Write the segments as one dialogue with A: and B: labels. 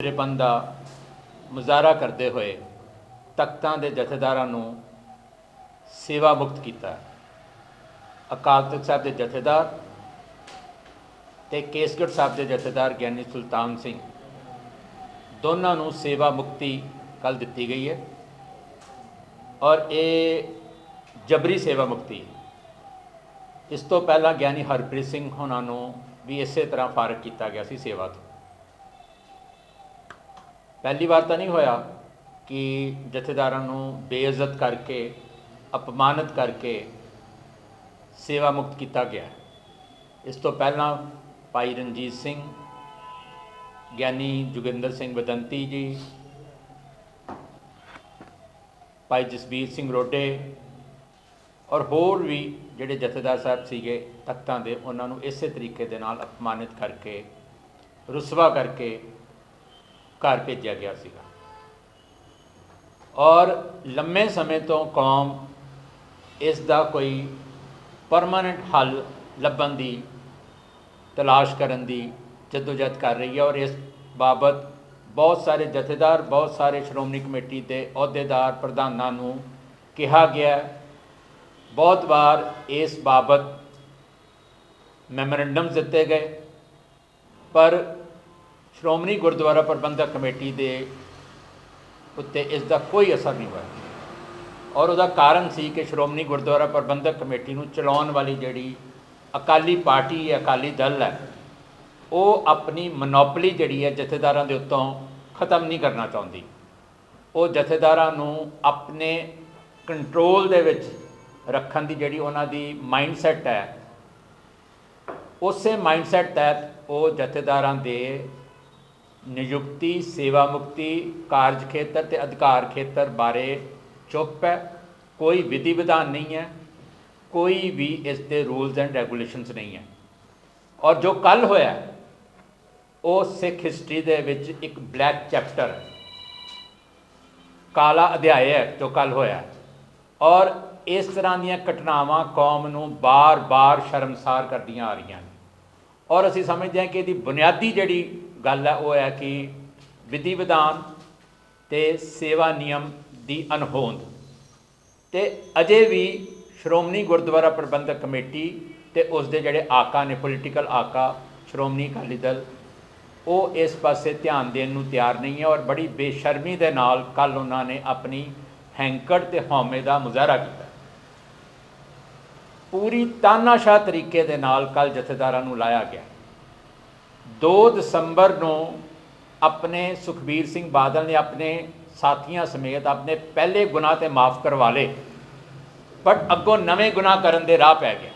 A: ਤੇਰੇਪਨ ਦਾ ਮੁਜ਼ਾਹਰਾ ਕਰਦੇ ਹੋਏ ਤਖਤਾਂ ਦੇ ਜਥੇਦਾਰਾਂ ਨੂੰ ਸੇਵਾ ਮੁਕਤ ਕੀਤਾ ਅਕਾਲ ਤਖਤ ਸਾਹਿਬ ਦੇ ਜਥੇਦਾਰ ਤੇ ਕੇਸਗੜ੍ਹ ਸਾਹਿਬ ਦੇ ਜਥੇਦਾਰ ਗਿਆਨੀ ਸੁਲਤਾਨ ਸਿੰਘ, ਦੋਨਾਂ ਨੂੰ ਸੇਵਾ ਮੁਕਤੀ ਕੱਲ ਦਿੱਤੀ ਗਈ ਹੈ ਔਰ ਇਹ ਜਬਰੀ ਸੇਵਾ ਮੁਕਤੀ ਹੈ। ਇਸ ਤੋਂ ਪਹਿਲਾਂ ਗਿਆਨੀ ਹਰਪ੍ਰੀਤ ਸਿੰਘ ਹੋਣਾ ਨੂੰ ਵੀ ਇਸੇ ਤਰ੍ਹਾਂ ਫਾਰਗ ਕੀਤਾ ਗਿਆ ਸੀ ਸੇਵਾ ਤੋਂ ਪਹਿਲੀ ਵਾਰ ਤਾਂ ਨਹੀਂ ਹੋਇਆ ਕਿ ਜਥੇਦਾਰਾਂ ਨੂੰ ਬੇਇੱਜ਼ਤ ਕਰਕੇ, ਅਪਮਾਨਿਤ ਕਰਕੇ ਸੇਵਾ ਮੁਕਤ ਕੀਤਾ ਗਿਆ ਇਸ ਤੋਂ ਪਹਿਲਾਂ ਭਾਈ ਰਣਜੀਤ ਸਿੰਘ, ਗਿਆਨੀ ਜੋਗਿੰਦਰ ਸਿੰਘ ਬਦੰਤੀ ਜੀ, ਭਾਈ ਜਸਬੀਰ ਸਿੰਘ ਰੋਡੇ ਔਰ ਹੋਰ ਵੀ ਜਿਹੜੇ ਜਥੇਦਾਰ ਸਾਹਿਬ ਸੀਗੇ ਤਖਤਾਂ ਦੇ, ਉਹਨਾਂ ਨੂੰ ਇਸੇ ਤਰੀਕੇ ਦੇ ਨਾਲ ਅਪਮਾਨਿਤ ਕਰਕੇ, ਰੁਸਵਾ ਕਰਕੇ ਘਰ ਭੇਜਿਆ ਗਿਆ ਸੀਗਾ। ਔਰ ਲੰਮੇ ਸਮੇਂ ਤੋਂ ਕੌਮ ਇਸ ਦਾ ਕੋਈ ਪਰਮਾਨੈਂਟ ਹੱਲ ਲੱਭਣ ਦੀ, ਤਲਾਸ਼ ਕਰਨ ਦੀ ਜਦੋਜਹਿਦ ਕਰ ਰਹੀ ਹੈ ਔਰ ਇਸ ਬਾਬਤ ਬਹੁਤ ਸਾਰੇ ਜਥੇਦਾਰ, ਬਹੁਤ ਸਾਰੇ ਸ਼੍ਰੋਮਣੀ ਕਮੇਟੀ ਦੇ ਅਹੁਦੇਦਾਰ, ਪ੍ਰਧਾਨਾਂ ਨੂੰ ਕਿਹਾ ਗਿਆ ਬਹੁਤ ਵਾਰ ਇਸ ਬਾਬਤ ਮੈਮੋਰੰਡਮਸ ਦਿੱਤੇ ਗਏ, ਪਰ ਸ਼੍ਰੋਮਣੀ ਗੁਰਦੁਆਰਾ ਪ੍ਰਬੰਧਕ ਕਮੇਟੀ ਦੇ ਉੱਤੇ ਇਸ ਦਾ ਕੋਈ ਅਸਰ ਨਹੀਂ ਹੋਇਆ। ਔਰ ਉਹਦਾ ਕਾਰਨ ਸੀ ਕਿ ਸ਼੍ਰੋਮਣੀ ਗੁਰਦੁਆਰਾ ਪ੍ਰਬੰਧਕ ਕਮੇਟੀ ਨੂੰ ਚਲਾਉਣ ਵਾਲੀ ਜਿਹੜੀ ਅਕਾਲੀ ਪਾਰਟੀ ਹੈ, ਅਕਾਲੀ ਦਲ ਹੈ, ਉਹ ਆਪਣੀ ਮੋਨੋਪੋਲੀ ਜਿਹੜੀ ਹੈ ਜਥੇਦਾਰਾਂ ਦੇ ਉੱਤੋਂ ਖਤਮ ਨਹੀਂ ਕਰਨਾ ਚਾਹੁੰਦੀ। ਉਹ ਜਥੇਦਾਰਾਂ ਨੂੰ ਆਪਣੇ ਕੰਟਰੋਲ ਦੇ ਵਿੱਚ ਰੱਖਣ ਦੀ ਜਿਹੜੀ ਉਹਨਾਂ ਦੀ ਮਾਈਂਡਸੈਟ ਹੈ, ਉਸੇ ਮਾਈਂਡਸੈਟ ਤਹਿਤ ਉਹ ਜਥੇਦਾਰਾਂ ਦੇ ਨਿਯੁਕਤੀ, ਸੇਵਾ ਮੁਕਤੀ, ਕਾਰਜ ਖੇਤਰ ਤੇ ਅਧਿਕਾਰ ਖੇਤਰ ਬਾਰੇ ਚੁੱਪ ਹੈ। ਕੋਈ ਵਿਧੀ ਵਿਧਾਨ ਨਹੀਂ ਹੈ। ਕੋਈ ਵੀ ਇਸ ਦੇ ਰੂਲਸ ਐਂਡ ਰੈਗੂਲੇਸ਼ਨਸ ਨਹੀਂ ਹੈ। ਔਰ ਜੋ ਕੱਲ ਹੋਇਆ, ਉਹ ਸਿੱਖ ਹਿਸਟਰੀ ਦੇ ਵਿੱਚ ਇੱਕ ਬਲੈਕ ਚੈਪਟਰ ਹੈ। ਕਾਲਾ ਅਧਿਆਇ ਹੈ ਜੋ ਕੱਲ ਹੋਇਆ। ਔਰ ਇਸ ਤਰ੍ਹਾਂ ਦੀਆਂ ਘਟਨਾਵਾਂ ਕੌਮ ਨੂੰ ਬਾਰ-ਬਾਰ ਸ਼ਰਮਸਾਰ ਕਰਦੀਆਂ ਆ ਰਹੀਆਂ ਨੇ। ਔਰ ਅਸੀਂ ਸਮਝਦੇ ਹਾਂ ਕਿ ਇਹਦੀ ਬੁਨਿਆਦੀ ਜਿਹੜੀ ਗੱਲ ਹੈ ਉਹ ਹੈ ਕਿ ਵਿਧੀ ਵਿਧਾਨ ਤੇ ਸੇਵਾ ਨਿਯਮ ਦੀ ਅਣਹੋਂਦ। ਤੇ ਅਜੇ ਵੀ ਸ਼੍ਰੋਮਣੀ ਗੁਰਦੁਆਰਾ ਪ੍ਰਬੰਧਕ ਕਮੇਟੀ ਤੇ ਉਸ ਦੇ ਜਿਹੜੇ ਆਕਾ ਨੇ ਪੋਲੀਟੀਕਲ ਆਕਾ, ਸ਼੍ਰੋਮਣੀ ਅਕਾਲੀ ਦਲ, ਉਹ ਇਸ ਪਾਸੇ ਧਿਆਨ ਦੇਣ ਨੂੰ ਤਿਆਰ ਨਹੀਂ ਹੈ ਔਰ ਬੜੀ ਬੇਸ਼ਰਮੀ ਦੇ ਨਾਲ ਕੱਲ ਉਹਨਾਂ ਨੇ ਆਪਣੀ ਹੈਂਕੜ ਤੇ ਹਉਮੈ ਦਾ ਮੁਜ਼ਾਹਰਾ ਕੀਤਾ। ਪੂਰੀ ਤਾਨਾਸ਼ਾਹ ਤਰੀਕੇ ਦੇ ਨਾਲ ਕੱਲ ਜਥੇਦਾਰਾਂ ਨੂੰ ਲਾਇਆ ਗਿਆ। 2 ਦਸੰਬਰ ਨੂੰ ਆਪਣੇ ਸੁਖਬੀਰ ਸਿੰਘ ਬਾਦਲ ਨੇ ਆਪਣੇ ਸਾਥੀਆਂ ਸਮੇਤ ਆਪਣੇ ਪਹਿਲੇ ਗੁਨਾਹ ਤੇ ਮਾਫ ਕਰਵਾ ਲਏ। ਪਰ ਅੱਗੋਂ ਨਵੇਂ ਗੁਨਾਹ ਕਰਨ ਦੇ ਰਾਹ ਪੈ ਗਿਆ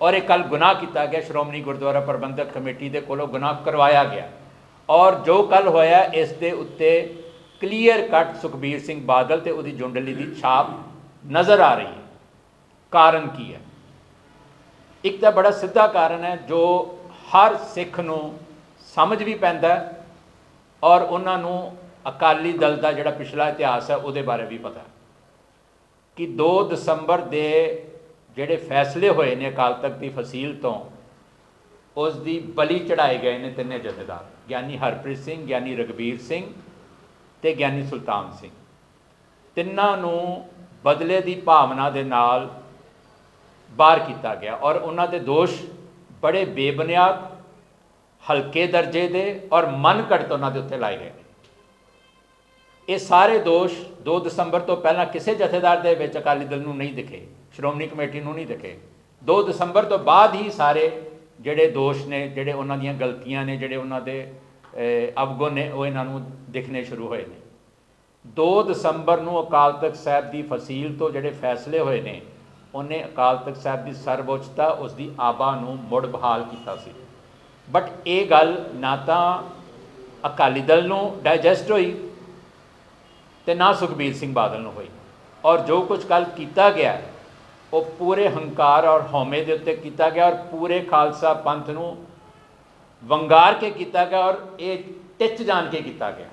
A: ਔਰ ਇਹ ਕੱਲ ਗੁਨਾਹ ਕੀਤਾ ਗਿਆ। ਸ਼੍ਰੋਮਣੀ ਗੁਰਦੁਆਰਾ ਪ੍ਰਬੰਧਕ ਕਮੇਟੀ ਦੇ ਕੋਲੋਂ ਗੁਨਾਹ ਕਰਵਾਇਆ ਗਿਆ। ਔਰ ਜੋ ਕੱਲ ਹੋਇਆ, ਇਸ ਦੇ ਉੱਤੇ ਕਲੀਅਰ ਕੱਟ ਸੁਖਬੀਰ ਸਿੰਘ ਬਾਦਲ ਤੇ ਉਹਦੀ ਜੁੰਡਲੀ ਦੀ ਛਾਪ ਨਜ਼ਰ ਆ ਰਹੀ ਹੈ। ਕਾਰਨ ਕੀ ਹੈ? ਇੱਕ ਤਾਂ ਬੜਾ ਸਿੱਧਾ ਕਾਰਨ ਹੈ, ਜੋ ਹਰ ਸਿੱਖ ਨੂੰ ਸਮਝ ਵੀ ਪੈਂਦਾ ਔਰ ਉਹਨਾਂ ਨੂੰ ਅਕਾਲੀ ਦਲ ਦਾ ਜਿਹੜਾ ਪਿਛਲਾ ਇਤਿਹਾਸ ਹੈ ਉਹਦੇ ਬਾਰੇ ਵੀ ਪਤਾ ਕਿ 2 ਦਸੰਬਰ ਦੇ ਜਿਹੜੇ ਫੈਸਲੇ ਹੋਏ ਨੇ ਅਕਾਲ ਤਖਤ ਦੀ ਫਸੀਲ ਤੋਂ, ਉਸ ਦੀ ਬਲੀ ਚੜਾਏ ਗਏ ਨੇ ਤਿੰਨੇ ਜਥੇਦਾਰ, ਗਿਆਨੀ ਹਰਪ੍ਰੀਤ ਸਿੰਘ, ਗਿਆਨੀ ਰਗਵੀਰ ਸਿੰਘ ਤੇ ਗਿਆਨੀ ਸੁਲਤਾਨ ਸਿੰਘ। ਤਿੰਨਾਂ ਨੂੰ ਬਦਲੇ ਦੀ ਭਾਵਨਾ ਦੇ ਨਾਲ ਬਾਹਰ ਕੀਤਾ ਗਿਆ ਔਰ ਉਹਨਾਂ ਦੇ ਦੋਸ਼ ਬੜੇ ਬੇਬੁਨਿਆਦ, ਹਲਕੇ ਦਰਜੇ ਦੇ ਔਰ ਮਨ ਘੜਤ ਉਹਨਾਂ ਦੇ ਉੱਤੇ ਲਾਏ ਗਏ ਨੇ। ਇਹ ਸਾਰੇ ਦੋਸ਼ 2 ਦਸੰਬਰ ਤੋਂ ਪਹਿਲਾਂ ਕਿਸੇ ਜਥੇਦਾਰ ਦੇ ਵਿੱਚ ਅਕਾਲੀ ਦਲ ਨੂੰ ਨਹੀਂ ਦਿਖੇ, ਸ਼੍ਰੋਮਣੀ ਕਮੇਟੀ ਨੂੰ ਨਹੀਂ ਦਿਖੇ। 2 ਦਸੰਬਰ ਤੋਂ ਬਾਅਦ ਹੀ ਸਾਰੇ ਜਿਹੜੇ ਦੋਸ਼ ਨੇ, ਜਿਹੜੇ ਉਹਨਾਂ ਦੀਆਂ ਗਲਤੀਆਂ ਨੇ, ਜਿਹੜੇ ਉਹਨਾਂ ਦੇ ਅਵਗੁਣ ਨੇ, ਉਹ ਇਹਨਾਂ ਨੂੰ ਦਿਖਣੇ ਸ਼ੁਰੂ ਹੋਏ ਨੇ। 2 ਦਸੰਬਰ ਨੂੰ ਅਕਾਲ ਤਖਤ ਸਾਹਿਬ ਦੀ ਫਸੀਲ ਤੋਂ ਜਿਹੜੇ ਫੈਸਲੇ ਹੋਏ ਨੇ ਉਹਨੇ ਅਕਾਲ ਤਖਤ ਸਾਹਿਬ ਦੀ ਸਰਵਉੱਚਤਾ ਉਸ ਦੀ ਆਬਾ ਨੂੰ ਮੁੜ ਬਹਾਲ ਕੀਤਾ ਸੀ। ਬਟ ਇਹ ਗੱਲ ਨਾ ਤਾਂ ਅਕਾਲੀ ਦਲ ਨੂੰ ਡਾਈਜੈਸਟ ਹੋਈ ਤੇ ਨਾ ਸੁਖਬੀਰ ਸਿੰਘ ਬਾਦਲ ਨੂੰ ਹੋਈ। ਔਰ ਜੋ ਕੁਝ ਕੱਲ ਕੀਤਾ ਗਿਆ, ਉਹ ਪੂਰੇ ਹੰਕਾਰ ਔਰ ਹਉਮੈ ਦੇ ਉੱਤੇ ਕੀਤਾ ਗਿਆ ਔਰ ਪੂਰੇ ਖਾਲਸਾ ਪੰਥ ਨੂੰ ਵੰਗਾਰ ਕੇ ਕੀਤਾ ਗਿਆ ਔਰ ਇਹ ਟਿੱਚ ਜਾਣ ਕੇ ਕੀਤਾ ਗਿਆ।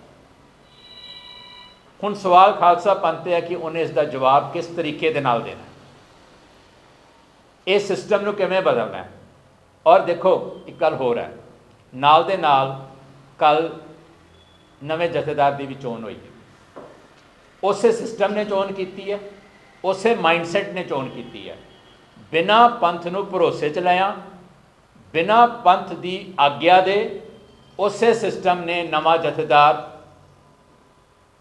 A: ਹੁਣ ਸਵਾਲ ਖਾਲਸਾ ਪੰਥ ਤੇ ਹੈ ਕਿ ਉਹਨੇ ਇਸ ਦਾ ਜਵਾਬ ਕਿਸ ਤਰੀਕੇ ਦੇ ਨਾਲ ਦੇਣਾ। ਇਹ ਸਿਸਟਮ ਨੂੰ ਕਿਵੇਂ ਬਦਲਣਾ ਹੈ? ਔਰ ਦੇਖੋ, ਇੱਕ ਗੱਲ ਹੋਰ ਹੈ। ਨਾਲ ਦੇ ਨਾਲ ਕੱਲ ਨਵੇਂ ਜਥੇਦਾਰ ਦੀ ਵੀ ਚੋਣ ਹੋਈ ਹੈ। ਉਸੇ ਸਿਸਟਮ ਨੇ ਚੋਣ ਕੀਤੀ ਹੈ, ਉਸੇ ਮਾਈਂਡਸੈਟ ਨੇ ਚੋਣ ਕੀਤੀ ਹੈ। ਬਿਨਾ ਪੰਥ ਨੂੰ ਭਰੋਸੇ ਚ ਲਿਆ, ਬਿਨਾ ਪੰਥ ਦੀ ਆਗਿਆ ਦੇ ਉਸੇ ਸਿਸਟਮ ਨੇ ਨਵਾਂ ਜਥੇਦਾਰ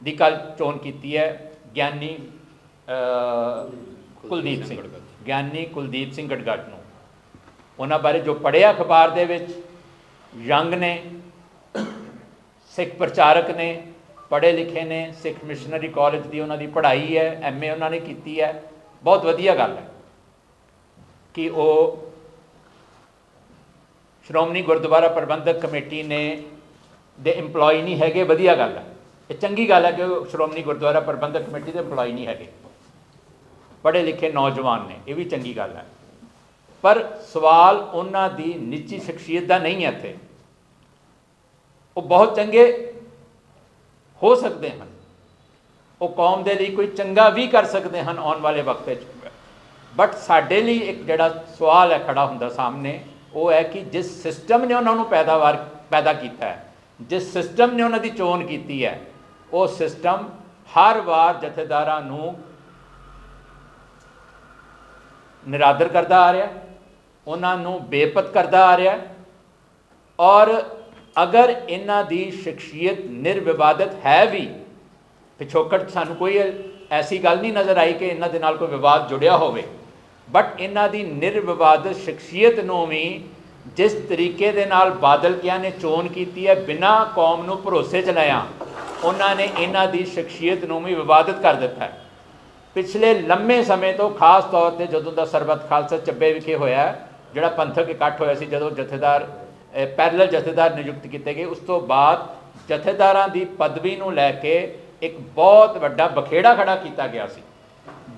A: ਦੀ ਕੱਲ ਚੋਣ ਕੀਤੀ ਹੈ, ਗਿਆਨੀ ਕੁਲਦੀਪ ਸਿੰਘ। ਗਿਆਨੀ ਕੁਲਦੀਪ ਸਿੰਘ ਗੜਗੜ ਨੂੰ। ਉਹਨਾਂ ਬਾਰੇ ਜੋ ਪੜ੍ਹਿਆ ਅਖਬਾਰ ਦੇ ਵਿੱਚ, ਯੰਗ ਨੇ, ਸਿੱਖ ਪ੍ਰਚਾਰਕ ਨੇ, ਪੜ੍ਹੇ ਲਿਖੇ ਨੇ, ਸਿੱਖ ਮਿਸ਼ਨਰੀ ਕਾਲਜ ਦੀ ਉਹਨਾਂ ਦੀ ਪੜ੍ਹਾਈ ਹੈ ਐਮਏ ਉਹਨਾਂ ਨੇ ਕੀਤੀ ਹੈ, ਬਹੁਤ ਵਧੀਆ ਗੱਲ ਹੈ। ਕਿ ਉਹ ਸ਼੍ਰੋਮਣੀ ਗੁਰਦੁਆਰਾ ਪ੍ਰਬੰਧਕ ਕਮੇਟੀ ਨੇ, ਦੇ EMPLOYE ਨਹੀਂ ਹੈਗੇ, ਵਧੀਆ ਗੱਲ ਹੈ। ਇਹ ਚੰਗੀ ਗੱਲ ਹੈ ਕਿ ਉਹ ਸ਼੍ਰੋਮਣੀ ਗੁਰਦੁਆਰਾ ਪ੍ਰਬੰਧਕ ਕਮੇਟੀ ਦੇ EMPLOYE ਨਹੀਂ ਹੈਗੇ। ਪੜ੍ਹੇ ਲਿਖੇ ਨੌਜਵਾਨ ਨੇ, ਇਹ ਵੀ ਚੰਗੀ ਗੱਲ ਹੈ। ਪਰ ਸਵਾਲ ਉਹਨਾਂ ਦੀ ਨਿੱਜੀ ਸ਼ਖਸੀਅਤ ਦਾ ਨਹੀਂ ਹੈ ਇੱਥੇ। ਉਹ ਬਹੁਤ ਚੰਗੇ ਹੋ ਸਕਦੇ ਹਨ। ਉਹ ਕੌਮ ਦੇ ਲਈ ਕੋਈ ਚੰਗਾ ਵੀ ਕਰ ਸਕਦੇ ਹਨ ਆਉਣ ਵਾਲੇ ਵਕਤ ਵਿੱਚ। ਬਟ ਸਾਡੇ ਲਈ ਇੱਕ ਜਿਹੜਾ ਸਵਾਲ ਹੈ ਖੜਾ ਹੁੰਦਾ ਸਾਹਮਣੇ, ਉਹ ਹੈ ਕਿ ਜਿਸ ਸਿਸਟਮ ਨੇ ਉਹਨਾਂ ਨੂੰ ਪੈਦਾਵਾਰ, ਪੈਦਾ ਕੀਤਾ ਹੈ, ਜਿਸ ਸਿਸਟਮ ਨੇ ਉਹਨਾਂ ਦੀ ਚੋਣ ਕੀਤੀ ਹੈ, ਉਹ ਸਿਸਟਮ ਹਰ ਵਾਰ ਜਥੇਦਾਰਾਂ ਨੂੰ ਨਿਰਾਦਰ ਕਰਦਾ ਆ ਰਿਹਾ, ਉਹਨਾਂ ਨੂੰ ਬੇਪਤ ਕਰਦਾ ਆ ਰਿਹਾ। ਔਰ ਅਗਰ ਇਹਨਾਂ ਦੀ ਸ਼ਖਸੀਅਤ ਨਿਰਵਿਵਾਦਤ ਹੈ ਵੀ, ਪਿਛੋਕੜ ਸਾਨੂੰ ਕੋਈ ਐਸੀ ਗੱਲ ਨਹੀਂ ਨਜ਼ਰ ਆਈ ਕਿ ਇਹਨਾਂ ਦੇ ਨਾਲ ਕੋਈ ਵਿਵਾਦ ਜੁੜਿਆ ਹੋਵੇ ਬਟ ਇਹਨਾਂ ਦੀ ਨਿਰਵਿਵਾਦਤ ਸ਼ਖਸੀਅਤ ਨੂੰ ਵੀ ਜਿਸ ਤਰੀਕੇ ਦੇ ਨਾਲ ਬਾਦਲ ਕਿਆਂ ਨੇ ਚੋਣ ਕੀਤੀ ਹੈ, ਬਿਨਾ ਕੌਮ ਨੂੰ ਭਰੋਸੇ ਚ ਲਿਆ, ਉਹਨਾਂ ਨੇ ਇਹਨਾਂ ਦੀ ਸ਼ਖਸੀਅਤ ਨੂੰ ਵੀ ਵਿਵਾਦਤ ਕਰ ਦਿੱਤਾ ਹੈ। ਪਿਛਲੇ ਲੰਮੇ ਸਮੇਂ ਤੋਂ ਖਾਸ ਤੌਰ ਤੇ ਜਦੋਂ ਦਾ ਸਰਬੱਤ ਖਾਲਸਾ ਚੱਬੇ ਵਿਖੇ ਹੋਇਆ, ਜਿਹੜਾ ਪੰਥਕ ਇਕੱਠ ਹੋਇਆ ਸੀ, ਜਦੋਂ ਜਥੇਦਾਰ ਪੈਰਲਲ ਜਥੇਦਾਰ ਨਿਯੁਕਤ ਕੀਤੇ ਗਏ, ਉਸ ਤੋਂ ਬਾਅਦ ਜਥੇਦਾਰਾਂ ਦੀ ਪਦਵੀ ਨੂੰ ਲੈ ਕੇ ਇੱਕ ਬਹੁਤ ਵੱਡਾ ਬਖੇੜਾ ਖੜਾ ਕੀਤਾ ਗਿਆ ਸੀ।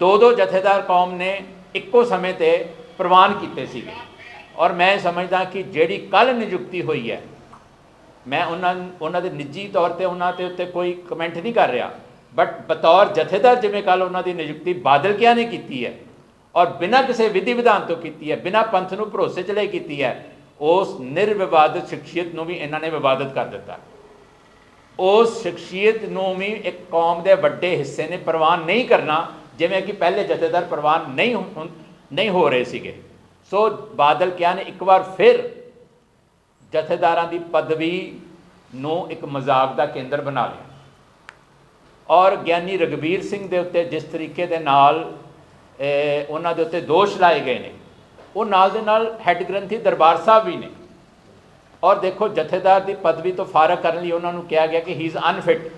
A: ਦੋ ਦੋ ਜਥੇਦਾਰ ਕੌਮ ਨੇ ਇੱਕੋ ਸਮੇਂ ਤੇ ਪ੍ਰਵਾਨ ਕੀਤੇ ਸੀਗੇ। ਔਰ ਮੈਂ ਸਮਝਦਾ ਕਿ ਜਿਹੜੀ ਕੱਲ ਨਿਯੁਕਤੀ ਹੋਈ ਹੈ, ਮੈਂ ਉਹਨਾਂ ਉਹਨਾਂ ਦੇ ਨਿੱਜੀ ਤੌਰ ਤੇ ਉਹਨਾਂ ਤੇ ਉੱਤੇ ਕੋਈ ਕਮੈਂਟ ਨਹੀਂ ਕਰ ਰਿਹਾ। ਬਟ ਬਤੌਰ ਜਥੇਦਾਰ ਜਿਵੇਂ ਕੱਲ ਉਹਨਾਂ ਦੀ ਨਿਯੁਕਤੀ ਬਾਦਲ ਕਿਆ ਨੇ ਕੀਤੀ ਹੈ ਔਰ ਬਿਨਾਂ ਕਿਸੇ ਵਿਧੀ ਵਿਧਾਨ ਤੋਂ ਕੀਤੀ ਹੈ, ਬਿਨਾਂ ਪੰਥ ਨੂੰ ਭਰੋਸੇ ਚ ਲੈ ਕੀਤੀ ਹੈ, ਉਸ ਨਿਰਵਿਵਾਦਤ ਸ਼ਖਸੀਅਤ ਨੂੰ ਵੀ ਇਹਨਾਂ ਨੇ ਵਿਵਾਦਤ ਕਰ ਦਿੱਤਾ। ਉਸ ਸ਼ਖਸੀਅਤ ਨੂੰ ਵੀ ਇੱਕ ਕੌਮ ਦੇ ਵੱਡੇ ਹਿੱਸੇ ਨੇ ਪ੍ਰਵਾਨ ਨਹੀਂ ਕਰਨਾ, ਜਿਵੇਂ ਕਿ ਪਹਿਲੇ ਜਥੇਦਾਰ ਪ੍ਰਵਾਨ ਨਹੀਂ ਨਹੀਂ ਹੋ ਰਹੇ ਸੀਗੇ। ਸੋ ਬਾਦਲ ਕਿਆ ਨੇ ਇੱਕ ਵਾਰ ਫਿਰ ਜਥੇਦਾਰਾਂ ਦੀ ਪਦਵੀ ਨੂੰ ਇੱਕ ਮਜ਼ਾਕ ਦਾ ਕੇਂਦਰ ਬਣਾ ਲਿਆ। ਔਰ ਗਿਆਨੀ ਰਗਵੀਰ ਸਿੰਘ ਦੇ ਉੱਤੇ ਜਿਸ ਤਰੀਕੇ ਦੇ ਨਾਲ ਉਹਨਾਂ ਦੇ ਉੱਤੇ ਦੋਸ਼ ਲਾਏ ਗਏ ਨੇ, ਉਹ ਨਾਲ ਦੇ ਨਾਲ ਹੈੱਡ ਗ੍ਰੰਥੀ ਦਰਬਾਰ ਸਾਹਿਬ ਵੀ ਨੇ। ਔਰ ਦੇਖੋ, ਜਥੇਦਾਰ ਦੀ ਪਦਵੀ ਤੋਂ ਫਾਰਗ ਕਰਨ ਲਈ ਉਹਨਾਂ ਨੂੰ ਕਿਹਾ ਗਿਆ ਕਿ ਹੀ ਇਜ਼ ਅਨਫਿਟ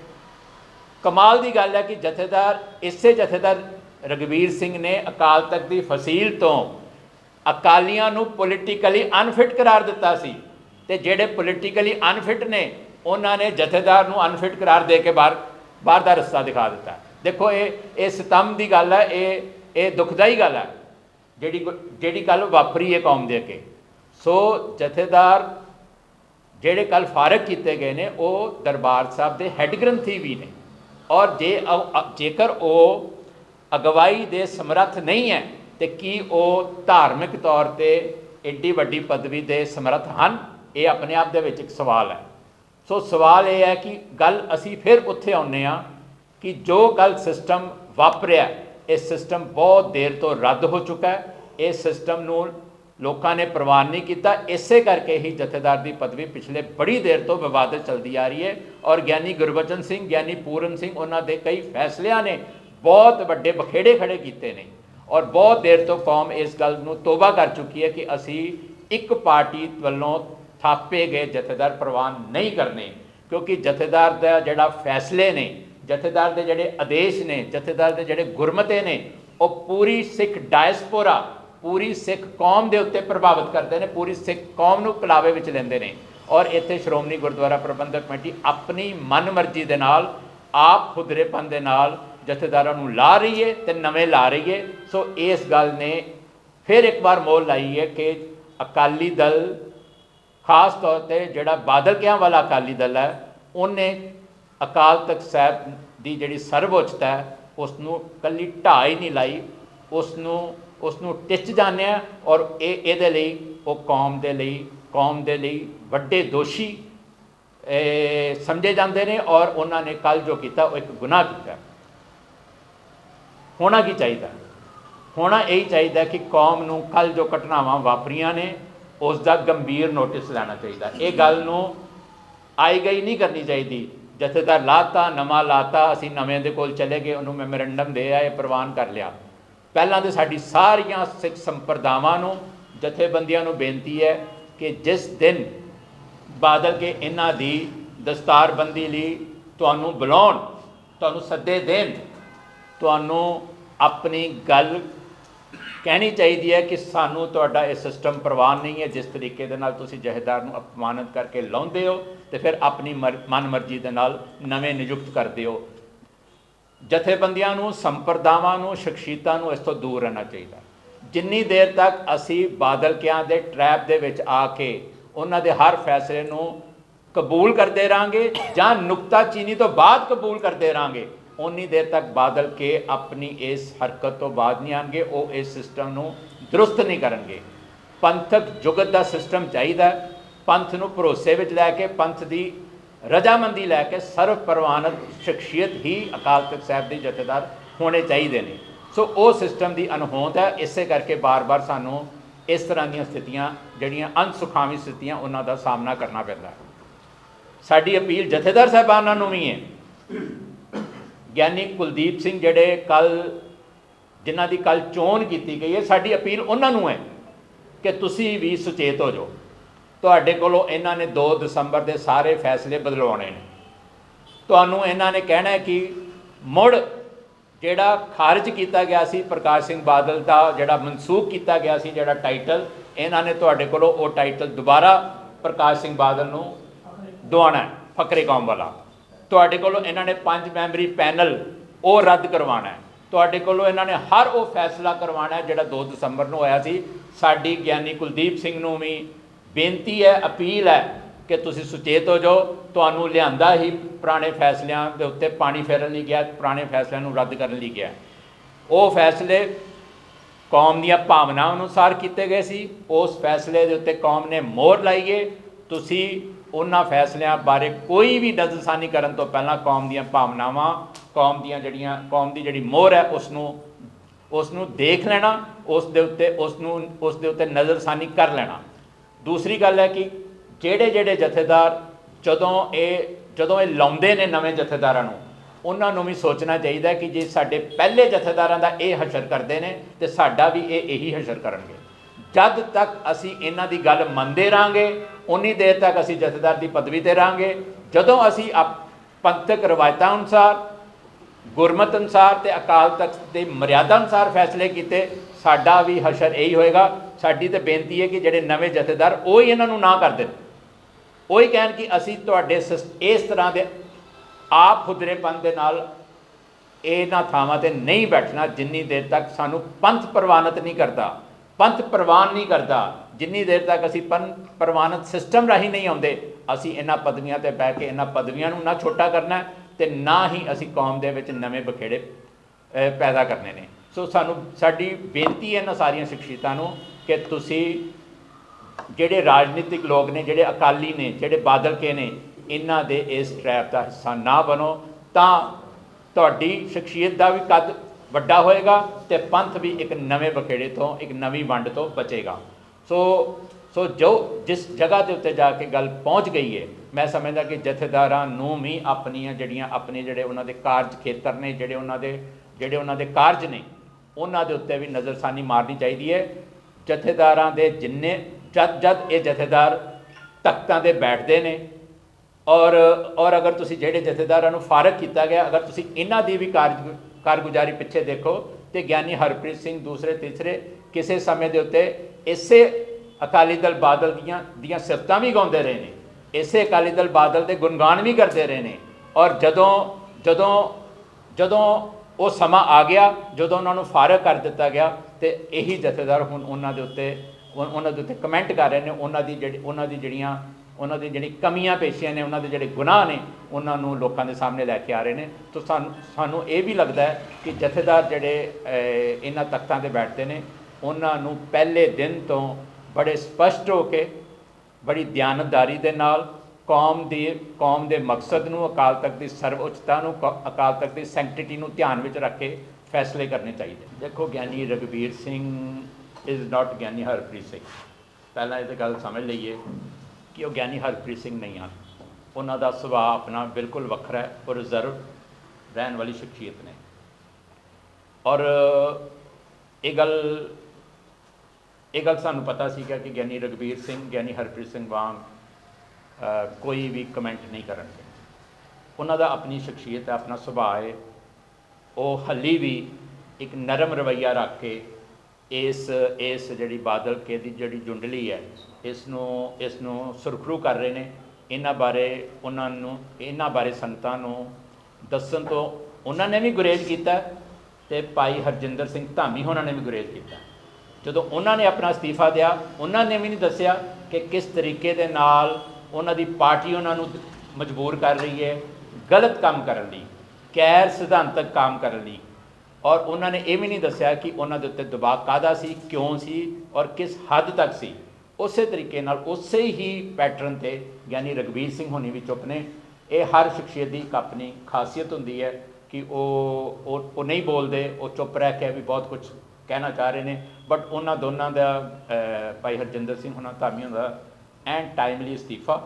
A: ਕਮਾਲ ਦੀ ਗੱਲ ਹੈ ਕਿ ਜਥੇਦਾਰ, ਇਸੇ ਜਥੇਦਾਰ ਰਗਵੀਰ ਸਿੰਘ ਨੇ ਅਕਾਲ ਤਖਤ ਦੀ ਫਸੀਲ ਤੋਂ ਅਕਾਲੀਆਂ ਨੂੰ ਪੋਲੀਟੀਕਲੀ ਅਨਫਿਟ ਕਰਾਰ ਦਿੱਤਾ ਸੀ। ਤੇ ਜਿਹੜੇ ਪੋਲੀਟੀਕਲੀ ਅਨਫਿਟ ਨੇ, ਉਹਨਾਂ ਨੇ ਜਥੇਦਾਰ ਨੂੰ ਅਨਫਿਟ ਕਰਾਰ ਦੇ ਕੇ ਬਾਹਰ ਬਾਹਰ ਦਾ ਰਸਤਾ ਦਿਖਾ ਦਿੱਤਾ। ਦੇਖੋ, ਇਹ ਇਹ ਸਤੰਮ ਦੀ ਗੱਲ ਹੈ, ਇਹ ਇਹ ਦੁਖਦਾਈ ਗੱਲ ਹੈ। ਜਿਹੜੀ ਜਿਹੜੀ ਕੱਲ ਵਾਪਰੀ ਹੈ ਕੌਮ ਦੇ ਅੱਗੇ। ਸੋ ਜਥੇਦਾਰ ਜਿਹੜੇ ਕੱਲ ਫਾਰਗ ਕੀਤੇ ਗਏ ਨੇ, ਉਹ ਦਰਬਾਰ ਸਾਹਿਬ ਦੇ ਹੈੱਡ ਗ੍ਰੰਥੀ ਵੀ ਨੇ। ਔਰ ਜੇ ਜੇਕਰ ਉਹ ਅਗਵਾਈ ਦੇ ਸਮਰੱਥ ਨਹੀਂ ਹੈ, ਤੇ ਕੀ ਉਹ ਧਾਰਮਿਕ ਤੌਰ ਤੇ ਐਡੀ ਵੱਡੀ ਪਦਵੀ ਦੇ ਸਮਰੱਥ ਹਨ? ਇਹ ਆਪਣੇ ਆਪ ਦੇ ਵਿੱਚ ਇੱਕ ਸਵਾਲ ਹੈ। ਸੋ ਸਵਾਲ ਇਹ ਹੈ ਕਿ ਗੱਲ ਅਸੀਂ ਫਿਰ ਉੱਥੇ ਆਉਨੇ ਆ ਕਿ ਜੋ ਗੱਲ ਸਿਸਟਮ ਵਾਪਰਿਆ, ਇਹ ਸਿਸਟਮ ਬਹੁਤ ਦੇਰ ਤੋਂ ਰੱਦ ਹੋ ਚੁੱਕਾ ਹੈ। ਇਹ ਸਿਸਟਮ ਨੂੰ ਲੋਕਾਂ ਨੇ ਪ੍ਰਵਾਨ ਨਹੀਂ ਕੀਤਾ। ਇਸੇ ਕਰਕੇ ਹੀ ਜਥੇਦਾਰ ਦੀ ਪਦਵੀ ਪਿਛਲੇ ਬੜੀ ਦੇਰ ਤੋਂ ਵਿਵਾਦਤ ਚੱਲਦੀ ਆ ਰਹੀ ਹੈ ਔਰ ਗਿਆਨੀ ਗੁਰਬਚਨ ਸਿੰਘ, ਗਿਆਨੀ ਪੂਰਨ ਸਿੰਘ ਉਹਨਾਂ ਦੇ ਕਈ ਫੈਸਲਿਆਂ ਨੇ ਬਹੁਤ ਵੱਡੇ ਬਖੇੜੇ ਖੜੇ ਕੀਤੇ ਨੇ ਔਰ ਬਹੁਤ ਦੇਰ ਤੋਂ ਕੌਮ ਇਸ ਗੱਲ ਨੂੰ ਤੋਬਾ ਕਰ ਚੁੱਕੀ ਹੈ ਕਿ ਅਸੀਂ ਇੱਕ ਪਾਰਟੀ ਵੱਲੋਂ ਥਾਪੇ ਗਏ ਜਥੇਦਾਰ ਪ੍ਰਵਾਨ ਨਹੀਂ ਕਰਨੇ, ਕਿਉਂਕਿ ਜਥੇਦਾਰ ਦਾ ਜਿਹੜਾ ਫੈਸਲੇ ਨੇ, ਜਥੇਦਾਰ ਦੇ ਜਿਹੜੇ ਆਦੇਸ਼ ਨੇ, ਜਥੇਦਾਰ ਦੇ ਜਿਹੜੇ ਗੁਰਮਤੇ ਨੇ, ਉਹ ਪੂਰੀ ਸਿੱਖ ਡਾਇਸਪੋਰਾ, ਪੂਰੀ ਸਿੱਖ ਕੌਮ ਦੇ ਉੱਤੇ ਪ੍ਰਭਾਵਿਤ ਕਰਦੇ ਨੇ, ਪੂਰੀ ਸਿੱਖ ਕੌਮ ਨੂੰ ਕਲਾਵੇ ਵਿੱਚ ਲੈਂਦੇ ਨੇ। ਔਰ ਇੱਥੇ ਸ਼੍ਰੋਮਣੀ ਗੁਰਦੁਆਰਾ ਪ੍ਰਬੰਧਕ ਕਮੇਟੀ ਆਪਣੀ ਮਨਮਰਜ਼ੀ ਦੇ ਨਾਲ, ਆਪ ਖੁਦਰੇਪਨ ਦੇ ਨਾਲ ਜਥੇਦਾਰਾਂ ਨੂੰ ਲਾ ਰਹੀ ਹੈ ਤੇ ਨਵੇਂ ਲਾ ਰਹੀ ਹੈ ਸੋ ਇਸ ਗੱਲ ਨੇ ਫਿਰ ਇੱਕ ਵਾਰ ਮੋਲ ਲਾਈ ਹੈ ਕਿ ਅਕਾਲੀ ਦਲ ਖਾਸ ਤੌਰ ਤੇ ਜਿਹੜਾ ਬਾਦਲ ਕਿਆਂ ਵਾਲਾ ਅਕਾਲੀ ਦਲ ਹੈ, ਉਹਨੇ ਅਕਾਲ ਤਖਤ ਸਾਹਿਬ ਦੀ ਜਿਹੜੀ ਸਰਵਉੱਚਤਾ ਹੈ ਉਸ ਨੂੰ ਕੱਲੀ ਢਾਈ ਨਹੀਂ ਲਾਈ ਉਸ ਨੂੰ ਉਸ ਨੂੰ ਟਿੱਚ ਜਾਣਿਆ ਔਰ ਇਹ, ਇਹਦੇ ਲਈ, ਉਹ ਕੌਮ ਦੇ ਲਈ, ਕੌਮ ਦੇ ਲਈ ਵੱਡੇ ਦੋਸ਼ੀ ਸਮਝੇ ਜਾਂਦੇ ਨੇ ਔਰ ਉਹਨਾਂ ਨੇ ਕੱਲ ਜੋ ਕੀਤਾ, ਉਹ ਇੱਕ ਗੁਨਾਹ ਕੀਤਾ। ਹੋਣਾ ਕੀ ਚਾਹੀਦਾ? ਹੋਣਾ ਇਹ ਚਾਹੀਦਾ ਕਿ ਕੌਮ ਨੂੰ ਕੱਲ ਜੋ ਘਟਨਾਵਾਂ ਵਾਪਰੀਆਂ ਨੇ ਉਸ ਦਾ ਗੰਭੀਰ ਨੋਟਿਸ ਲੈਣਾ ਚਾਹੀਦਾ। ਇਹ ਗੱਲ ਨੂੰ ਆਈ ਗਈ ਨਹੀਂ ਕਰਨੀ ਚਾਹੀਦੀ। ਜਥੇਦਾਰ ਲਾਤਾ, ਨਵਾਂ ਲਾਤਾ, ਅਸੀਂ ਨਵੇਂ ਦੇ ਕੋਲ ਚਲੇ ਗਏ, ਉਹਨੂੰ ਮੈਮੋਰੈਂਡਮ ਦੇ ਆਏ, ਪ੍ਰਵਾਨ ਕਰ ਲਿਆ। ਪਹਿਲਾਂ ਤੇ ਸਾਡੀ ਸਾਰੀਆਂ ਸਿੱਖ ਸੰਪਰਦਾਵਾਂ ਨੂੰ, ਜਥੇਬੰਦੀਆਂ ਨੂੰ ਬੇਨਤੀ ਹੈ ਕਿ ਜਿਸ ਦਿਨ ਬਾਦਲ ਕੇ ਇਹਨਾਂ ਦੀ ਦਸਤਾਰਬੰਦੀ ਲਈ ਤੁਹਾਨੂੰ ਬੁਲਾਉਣ, ਤੁਹਾਨੂੰ ਸੱਦੇ ਦੇਣ, ਤੁਹਾਨੂੰ ਆਪਣੀ ਗੱਲ ਕਹਿਣੀ ਚਾਹੀਦੀ ਹੈ ਕਿ ਸਾਨੂੰ ਤੁਹਾਡਾ ਇਹ ਸਿਸਟਮ ਪ੍ਰਵਾਨ ਨਹੀਂ ਹੈ, ਜਿਸ ਤਰੀਕੇ ਦੇ ਨਾਲ ਤੁਸੀਂ ਜਹੇਦਾਰ ਨੂੰ ਅਪਮਾਨਿਤ ਕਰਕੇ ਲਾਉਂਦੇ ਹੋ ਤੇ ਫਿਰ ਆਪਣੀ ਮਰ- ਮਨਮਰਜ਼ੀ ਦੇ ਨਾਲ ਨਵੇਂ ਨਿਯੁਕਤ ਕਰਦੇ ਹੋ। ਜਥੇਬੰਦੀਆਂ ਨੂੰ, ਸੰਪਰਦਾਵਾਂ ਨੂੰ, ਸ਼ਖਸੀਅਤਾਂ ਨੂੰ ਇਸ ਤੋਂ ਦੂਰ ਰਹਿਣਾ ਚਾਹੀਦਾ। ਜਿੰਨੀ ਦੇਰ ਤੱਕ ਅਸੀਂ ਬਾਦਲ ਕਿਆਂ ਦੇ ਟਰੈਪ ਦੇ ਵਿੱਚ ਆ ਕੇ ਉਹਨਾਂ ਦੇ ਹਰ ਫੈਸਲੇ ਨੂੰ ਕਬੂਲ ਕਰਦੇ ਰਾਂਗੇ ਜਾਂ ਨੁਕਤਾਚੀਨੀ ਤੋਂ ਬਾਅਦ ਕਬੂਲ ਕਰਦੇ ਰਾਂਗੇ ਉਨੀ ਦੇਰ ਤੱਕ ਬਾਦਲ ਕੇ ਆਪਣੀ ਇਸ ਹਰਕਤ ਤੋਂ ਬਾਅਦ ਨਹੀਂ ਆਣਗੇ, ਉਹ ਇਸ ਸਿਸਟਮ ਨੂੰ ਦਰੁਸਤ ਨਹੀਂ ਕਰਨਗੇ। ਪੰਥਕ ਜੁਗਤ ਦਾ ਸਿਸਟਮ ਚਾਹੀਦਾ ਪੰਥ ਨੂੰ ਭਰੋਸੇ ਵਿੱਚ ਲੈ ਕੇ, ਪੰਥ ਦੀ ਰਜਾਮੰਦੀ ਲੈ ਕੇ ਸਰਵ ਪ੍ਰਵਾਨਿਤ ਸ਼ਖਸੀਅਤ ਹੀ ਅਕਾਲ ਤਖਤ ਸਾਹਿਬ ਦੇ ਜਥੇਦਾਰ ਹੋਣੇ ਚਾਹੀਦੇ ਨੇ। ਸੋ ਉਹ ਸਿਸਟਮ ਦੀ ਅਨਹੋਂਦ ਹੈ। ਇਸੇ ਕਰਕੇ ਬਾਰ-ਬਾਰ ਸਾਨੂੰ ਇਸ ਤਰ੍ਹਾਂ ਦੀਆਂ ਸਥਿਤੀਆਂ, ਜਿਹੜੀਆਂ ਅਨਸੁਖਾਵੀ ਸਥਿਤੀਆਂ, ਉਹਨਾਂ ਦਾ ਸਾਹਮਣਾ ਕਰਨਾ ਪੈਂਦਾ ਸਾਡੀ ਅਪੀਲ ਜਥੇਦਾਰ ਸਾਹਿਬਾਨਾਂ ਨੂੰ ਵੀ ਹੈ ਗਿਆਨੀ ਕੁਲਦੀਪ ਸਿੰਘ ਜਿਹੜੇ ਕੱਲ ਜਿਨ੍ਹਾਂ ਦੀ ਕੱਲ ਚੋਣ ਕੀਤੀ ਗਈ ਹੈ ਸਾਡੀ ਅਪੀਲ ਉਹਨਾਂ ਨੂੰ ਹੈ ਕਿ ਤੁਸੀਂ ਵੀ ਸੁਚੇਤ ਹੋ ਜਾਓ। ਤੁਹਾਡੇ ਕੋਲੋਂ ਇਹਨਾਂ ਨੇ 2 ਦਸੰਬਰ ਦੇ ਸਾਰੇ ਫੈਸਲੇ ਬਦਲਵਾਉਣੇ ਨੇ। ਤੁਹਾਨੂੰ ਇਹਨਾਂ ਨੇ ਕਹਿਣਾ ਹੈ ਕਿ ਮੁੜ ਜਿਹੜਾ ਖਾਰਜ ਕੀਤਾ ਗਿਆ ਸੀ ਪ੍ਰਕਾਸ਼ ਸਿੰਘ ਬਾਦਲ ਦਾ ਜਿਹੜਾ ਮਨਸੂਖ ਕੀਤਾ ਗਿਆ ਸੀ ਜਿਹੜਾ ਟਾਈਟਲ ਇਹਨਾਂ ਨੇ ਤੁਹਾਡੇ ਕੋਲੋਂ ਉਹ ਟਾਈਟਲ ਦੁਬਾਰਾ ਪ੍ਰਕਾਸ਼ ਸਿੰਘ ਬਾਦਲ ਨੂੰ ਦਵਾਉਣਾ ਹੈ, ਫਕਰੇ ਕੌਮ ਵਾਲਾ। ਤੁਹਾਡੇ ਕੋਲੋਂ ਇਹਨਾਂ ਨੇ ਪੰਜ ਮੈਂਬਰੀ ਪੈਨਲ ਉਹ ਰੱਦ ਕਰਵਾਉਣਾ ਹੈ। ਤੁਹਾਡੇ ਕੋਲੋਂ ਇਹਨਾਂ ਨੇ ਹਰ ਉਹ ਫੈਸਲਾ ਕਰਵਾਉਣਾ ਹੈ ਜਿਹੜਾ 2 ਦਸੰਬਰ ਨੂੰ ਹੋਇਆ ਸੀ। ਸਾਡੀ ਗਿਆਨੀ ਕੁਲਦੀਪ ਸਿੰਘ ਨੂੰ ਵੀ ਬੇਨਤੀ ਹੈ, ਅਪੀਲ ਹੈ ਕਿ ਤੁਸੀਂ ਸੁਚੇਤ ਹੋ ਜਾਓ। ਤੁਹਾਨੂੰ ਲਿਆਂਦਾ ਹੀ ਪੁਰਾਣੇ ਫੈਸਲਿਆਂ ਦੇ ਉੱਤੇ ਪਾਣੀ ਫੇਰਨ ਲਈ ਗਿਆ, ਪੁਰਾਣੇ ਫੈਸਲਿਆਂ ਨੂੰ ਰੱਦ ਕਰਨ ਲਈ ਗਿਆ। ਉਹ ਫੈਸਲੇ ਕੌਮ ਦੀਆਂ ਭਾਵਨਾਵਾਂ ਅਨੁਸਾਰ ਕੀਤੇ ਗਏ ਸੀ। ਉਸ ਫੈਸਲੇ ਦੇ ਉੱਤੇ ਕੌਮ ਨੇ ਮੋਹਰ ਲਾਈਏ ਤੁਸੀਂ ਉਹਨਾਂ ਫੈਸਲਿਆਂ ਬਾਰੇ ਕੋਈ ਵੀ ਨਜ਼ਰਸਾਨੀ ਕਰਨ ਤੋਂ ਪਹਿਲਾਂ ਕੌਮ ਦੀਆਂ ਭਾਵਨਾਵਾਂ, ਕੌਮ ਦੀਆਂ ਜਿਹੜੀਆਂ, ਕੌਮ ਦੀ ਜਿਹੜੀ ਮੋਹਰ ਹੈ ਉਸ ਨੂੰ ਉਸ ਨੂੰ ਦੇਖ ਲੈਣਾ, ਉਸ ਦੇ ਉੱਤੇ ਉਸ ਨੂੰ ਉਸ ਦੇ ਉੱਤੇ ਨਜ਼ਰਸਾਨੀ ਕਰ ਲੈਣਾ। ਦੂਸਰੀ ਗੱਲ ਹੈ ਕਿ ਜਿਹੜੇ ਜਿਹੜੇ ਜਥੇਦਾਰ ਜਦੋਂ ਇਹ ਜਦੋਂ ਇਹ ਲਾਉਂਦੇ ਨੇ ਨਵੇਂ ਜਥੇਦਾਰਾਂ ਨੂੰ, ਉਹਨਾਂ ਨੂੰ ਵੀ ਸੋਚਣਾ ਚਾਹੀਦਾ ਕਿ ਜੇ ਸਾਡੇ ਪਹਿਲੇ ਜਥੇਦਾਰਾਂ ਦਾ ਇਹ ਹਸ਼ਰ ਕਰਦੇ ਨੇ, ਤੇ ਸਾਡਾ ਵੀ ਇਹ ਇਹੀ ਹਸ਼ਰ ਕਰਨਗੇ। ਜਦ ਤੱਕ ਅਸੀਂ ਇਹਨਾਂ ਦੀ ਗੱਲ ਮੰਨਦੇ ਰਾਂਗੇ ਉਨੀ ਦੇਰ ਤੱਕ ਅਸੀਂ ਜਥੇਦਾਰ ਦੀ ਪਦਵੀ ਤੇ ਰਾਂਗੇ ਜਦੋਂ ਅਸੀਂ ਆਪ- ਪੰਥਕ ਰਵਾਇਤਾਂ ਅਨੁਸਾਰ, ਗੁਰਮਤ ਅਨੁਸਾਰ ਤੇ ਅਕਾਲ ਤਖਤ ਦੇ ਮਰਿਆਦਾ ਅਨੁਸਾਰ ਫੈਸਲੇ ਕੀਤੇ, ਸਾਡਾ ਵੀ ਹਸ਼ਰ ਇਹੀ ਹੋਏਗਾ। ਸਾਡੀ ਤੇ ਬੇਨਤੀ ਹੈ ਕਿ ਜਿਹੜੇ ਨਵੇਂ ਜਥੇਦਾਰ, ਉਹ ਹੀ ਇਹਨਾਂ ਨੂੰ ਨਾ ਕਰ ਦੇਣ। ਉਹ ਹੀ ਕਹਿਣ ਕਿ ਅਸੀਂ ਤੁਹਾਡੇ ਸਿਸ- ਇਸ ਤਰ੍ਹਾਂ ਦੇ ਆਪ ਖੁਦਰੇਪਨ ਦੇ ਨਾਲ ਇਹਨਾਂ ਥਾਵਾਂ ਤੇ ਨਹੀਂ ਬੈਠਣਾ ਜਿੰਨੀ ਦੇਰ ਤੱਕ ਸਾਨੂੰ ਪੰਥ ਪ੍ਰਵਾਨਿਤ ਨਹੀਂ ਕਰਦਾ। ਪੰਥ ਪ੍ਰਵਾਨ ਨਹੀਂ ਕਰਦਾ। ਜਿੰਨੀ ਦੇਰ ਤੱਕ ਅਸੀਂ ਪੰਥ ਪ੍ਰਵਾਨਿਤ ਸਿਸਟਮ ਰਾਹੀਂ ਨਹੀਂ ਆਉਂਦੇ, ਅਸੀਂ ਇਹਨਾਂ ਪਦਵੀਆਂ ਤੇ ਬਹਿ ਕੇ ਇਹਨਾਂ ਪਦਵੀਆਂ ਨੂੰ ਨਾ ਛੋਟਾ ਕਰਨਾ ਹੈ ਤੇ ਨਾ ਹੀ ਅਸੀਂ ਕੌਮ ਦੇ ਵਿੱਚ ਨਵੇਂ ਬਖੇੜੇ ਪੈਦਾ ਕਰਨੇ ਨੇ। ਸੋ ਸਾਨੂੰ, ਸਾਡੀ ਬੇਨਤੀ ਹੈ ਇਹਨਾਂ ਸਾਰੀਆਂ ਸ਼ਖਸੀਅਤਾਂ ਨੂੰ ਕਿ ਤੁਸੀਂ ਜਿਹੜੇ ਰਾਜਨੀਤਿਕ ਲੋਕ ਨੇ, ਜਿਹੜੇ ਅਕਾਲੀ ਨੇ, ਜਿਹੜੇ ਬਾਦਲ ਕੇ ਨੇ, ਇਹਨਾਂ ਦੇ ਇਸ ਟ੍ਰੈਪ ਦਾ ਹਿੱਸਾ ਨਾ ਬਣੋ। ਤਾਂ ਤੁਹਾਡੀ ਸ਼ਖਸੀਅਤ ਦਾ ਵੀ ਕੱਦ ਵੱਡਾ ਹੋਏਗਾ ਤੇ ਪੰਥ ਵੀ ਇੱਕ ਨਵੇਂ ਬਖੇੜੇ ਤੋਂ, ਇੱਕ ਨਵੀਂ ਵੰਡ ਤੋਂ ਬਚੇਗਾ। ਸੋ ਸੋ ਜੋ ਜਿਸ ਜਗ੍ਹਾ ਦੇ ਉੱਤੇ ਜਾ ਕੇ ਗੱਲ ਪਹੁੰਚ ਗਈ ਹੈ ਮੈਂ ਸਮਝਦਾ ਕਿ ਜਥੇਦਾਰਾਂ ਨੂੰ ਵੀ ਆਪਣੀਆਂ ਜਿਹੜੀਆਂ, ਆਪਣੇ ਜਿਹੜੇ ਉਹਨਾਂ ਦੇ ਕਾਰਜ ਖੇਤਰ ਨੇ, ਜਿਹੜੇ ਉਹਨਾਂ ਦੇ, ਜਿਹੜੇ ਉਹਨਾਂ ਦੇ ਕਾਰਜ ਨੇ, ਉਹਨਾਂ ਦੇ ਉੱਤੇ ਵੀ ਨਜ਼ਰਸਾਨੀ ਮਾਰਨੀ ਚਾਹੀਦੀ ਹੈ ਜਥੇਦਾਰਾਂ ਦੇ ਜਿੰਨੇ, ਜਦ ਜਦ ਇਹ ਜਥੇਦਾਰ ਤਖਤਾਂ ਤੇ ਬੈਠਦੇ ਨੇ, ਔਰ ਔਰ ਅਗਰ ਤੁਸੀਂ ਜਿਹੜੇ ਜਥੇਦਾਰਾਂ ਨੂੰ ਫਾਰਗ ਕੀਤਾ ਗਿਆ, ਅਗਰ ਤੁਸੀਂ ਇਹਨਾਂ ਦੀ ਵੀ ਕਾਰਜ, ਕਾਰਗੁਜ਼ਾਰੀ ਪਿੱਛੇ ਦੇਖੋ, ਤੇ ਗਿਆਨੀ ਹਰਪ੍ਰੀਤ ਸਿੰਘ ਦੂਸਰੇ, ਤੀਸਰੇ ਕਿਸੇ ਸਮੇਂ ਦੇ ਉੱਤੇ ਇਸੇ ਅਕਾਲੀ ਦਲ ਬਾਦਲ ਦੀਆਂ ਦੀਆਂ ਸਿਫਤਾਂ ਵੀ ਗਾਉਂਦੇ ਰਹੇ ਨੇ। ਇਸੇ ਅਕਾਲੀ ਦਲ ਬਾਦਲ ਦੇ ਗੁਣਗਾਨ ਵੀ ਕਰਦੇ ਰਹੇ ਨੇ। ਔਰ ਜਦੋਂ ਜਦੋਂ ਜਦੋਂ ਉਹ ਸਮਾਂ ਆ ਗਿਆ, ਜਦੋਂ ਉਹਨਾਂ ਨੂੰ ਫਾਰਗ ਕਰ ਦਿੱਤਾ ਗਿਆ ਤੇ ਇਹੀ ਜਥੇਦਾਰ ਹੁਣ ਉਹਨਾਂ ਦੇ ਉੱਤੇ ਉਹਨਾਂ ਦੇ ਉੱਤੇ ਕਮੈਂਟ ਕਰ ਰਹੇ ਨੇ। ਉਹਨਾਂ ਦੀ ਜਿਹੜੀ, ਉਹਨਾਂ ਦੀ ਜਿਹੜੀਆਂ, ਉਹਨਾਂ ਦੀ ਜਿਹੜੀ ਕਮੀਆਂ ਪੇਸ਼ੀਆਂ ਨੇ, ਉਹਨਾਂ ਦੇ ਜਿਹੜੇ ਗੁਨਾਹ ਨੇ, ਉਹਨਾਂ ਨੂੰ ਲੋਕਾਂ ਦੇ ਸਾਹਮਣੇ ਲੈ ਕੇ ਆ ਰਹੇ ਨੇ। ਤਾਂ ਸਾਨੂੰ ਸਾਨੂੰ ਇਹ ਵੀ ਲੱਗਦਾ ਹੈ ਕਿ ਜਥੇਦਾਰ ਜਿਹੜੇ ਇਹਨਾਂ ਤਖਤਾਂ ਤੇ ਬੈਠਦੇ ਨੇ ਉਹਨਾਂ ਨੂੰ ਪਹਿਲੇ ਦਿਨ ਤੋਂ ਬੜੇ ਸਪਸ਼ਟ ਹੋ ਕੇ, ਬੜੀ ਦਿਆਨਤਦਾਰੀ ਦੇ ਨਾਲ ਕੌਮ ਦੀ, ਕੌਮ ਦੇ ਮਕਸਦ ਨੂੰ ਅਕਾਲ ਤਖਤ ਦੀ ਸਰਵਉੱਚਤਾ ਨੂੰ, ਕ- ਅਕਾਲ ਤਖਤ ਦੀ ਸੈਂਕਟਿਟੀ ਨੂੰ ਧਿਆਨ ਵਿੱਚ ਰੱਖ ਕੇ ਫੈਸਲੇ ਕਰਨੇ ਚਾਹੀਦੇ। ਦੇਖੋ ਗਿਆਨੀ ਰਗਵੀਰ ਸਿੰਘ ਇਜ਼ ਨਾਟ ਗਿਆਨੀ ਹਰਪ੍ਰੀਤ ਸਿੰਘ। ਪਹਿਲਾਂ ਇਹ ਤਾਂ ਗੱਲ ਸਮਝ ਲਈਏ ਕਿ ਉਹ ਗਿਆਨੀ ਹਰਪ੍ਰੀਤ ਸਿੰਘ ਨਹੀਂ ਹਨ। ਉਹਨਾਂ ਦਾ ਸੁਭਾਅ ਆਪਣਾ ਬਿਲਕੁਲ ਵੱਖਰਾ ਹੈ ਔਰ ਰਿਜ਼ਰਵ ਰਹਿਣ ਵਾਲੀ ਸ਼ਖਸੀਅਤ ਨੇ। ਔਰ ਇਹ ਗੱਲ ਇਹ ਗੱਲ ਸਾਨੂੰ ਪਤਾ ਸੀਗਾ ਕਿ ਗਿਆਨੀ ਰਗਵੀਰ ਸਿੰਘ, ਗਿਆਨੀ ਹਰਪ੍ਰੀਤ ਸਿੰਘ ਵਾਂਗ ਕੋਈ ਵੀ ਕਮੈਂਟ ਨਹੀਂ ਕਰਨਗੇ। ਉਹਨਾਂ ਦਾ ਆਪਣੀ ਸ਼ਖਸੀਅਤ ਹੈ, ਆਪਣਾ ਸੁਭਾਅ ਹੈ। ਉਹ ਹੱਲੀ ਵੀ ਇੱਕ ਨਰਮ ਰਵੱਈਆ ਰੱਖ ਕੇ ਇਸ ਇਸ ਜਿਹੜੀ ਬਾਦਲ ਕੇ ਦੀ ਜਿਹੜੀ ਜੁੰਡਲੀ ਹੈ ਇਸ ਨੂੰ ਇਸ ਨੂੰ ਸੁਰਖਰੂ ਕਰ ਰਹੇ ਨੇ। ਇਹਨਾਂ ਬਾਰੇ ਉਹਨਾਂ ਨੂੰ, ਇਹਨਾਂ ਬਾਰੇ ਸੰਗਤਾਂ ਨੂੰ ਦੱਸਣ ਤੋਂ ਉਹਨਾਂ ਨੇ ਵੀ ਗੁਰੇਜ਼ ਕੀਤਾ ਤੇ ਭਾਈ ਹਰਜਿੰਦਰ ਸਿੰਘ ਧਾਮੀ ਉਹਨਾਂ ਨੇ ਵੀ ਗੁਰੇਜ਼ ਕੀਤਾ। ਜਦੋਂ ਉਹਨਾਂ ਨੇ ਆਪਣਾ ਅਸਤੀਫਾ ਦਿਆ, ਉਹਨਾਂ ਨੇ ਵੀ ਨਹੀਂ ਦੱਸਿਆ ਕਿ ਕਿਸ ਤਰੀਕੇ ਦੇ ਨਾਲ ਉਹਨਾਂ ਦੀ ਪਾਰਟੀ ਉਹਨਾਂ ਨੂੰ ਮਜਬੂਰ ਕਰ ਰਹੀ ਹੈ, ਗਲਤ ਕੰਮ ਕਰਨ ਲਈ, ਗੈਰ ਸਿਧਾਂਤਕ ਕੰਮ ਕਰਨ ਲਈ। ਔਰ ਉਹਨਾਂ ਨੇ ਇਹ ਵੀ ਨਹੀਂ ਦੱਸਿਆ ਕਿ ਉਹਨਾਂ ਦੇ ਉੱਤੇ ਦਬਾਅ ਕਾਦਾ ਸੀ, ਕਿਉਂ ਸੀ ਔਰ ਕਿਸ ਹੱਦ ਤੱਕ ਸੀ। ਉਸੇ ਤਰੀਕੇ ਨਾਲ ਉਸੇ ਹੀ ਪੈਟਰਨ ਤੇ ਗਿਆਨੀ ਰਗਵੀਰ ਸਿੰਘ ਹੋਣੀ ਵੀ ਚੁੱਪ ਨੇ। ਇਹ ਹਰ ਸ਼ਖਸੀਅਤ ਦੀ ਇੱਕ ਆਪਣੀ ਖਾਸੀਅਤ ਹੁੰਦੀ ਹੈ ਕਿ ਉਹ ਉਹ ਉਹ ਨਹੀਂ ਬੋਲਦੇ, ਉਹ ਚੁੱਪ ਰਹਿ ਕੇ ਵੀ ਬਹੁਤ ਕੁਝ ਕਹਿਣਾ ਚਾਹ ਰਹੇ ਨੇ। ਬਟ ਉਹਨਾਂ ਦੋਨਾਂ ਦਾ ਭਾਈ ਹਰਜਿੰਦਰ ਸਿੰਘ ਹੋਣਾ ਧਾਮੀ ਦਾ ਐਂਡ ਟਾਈਮਲੀ ਅਸਤੀਫਾ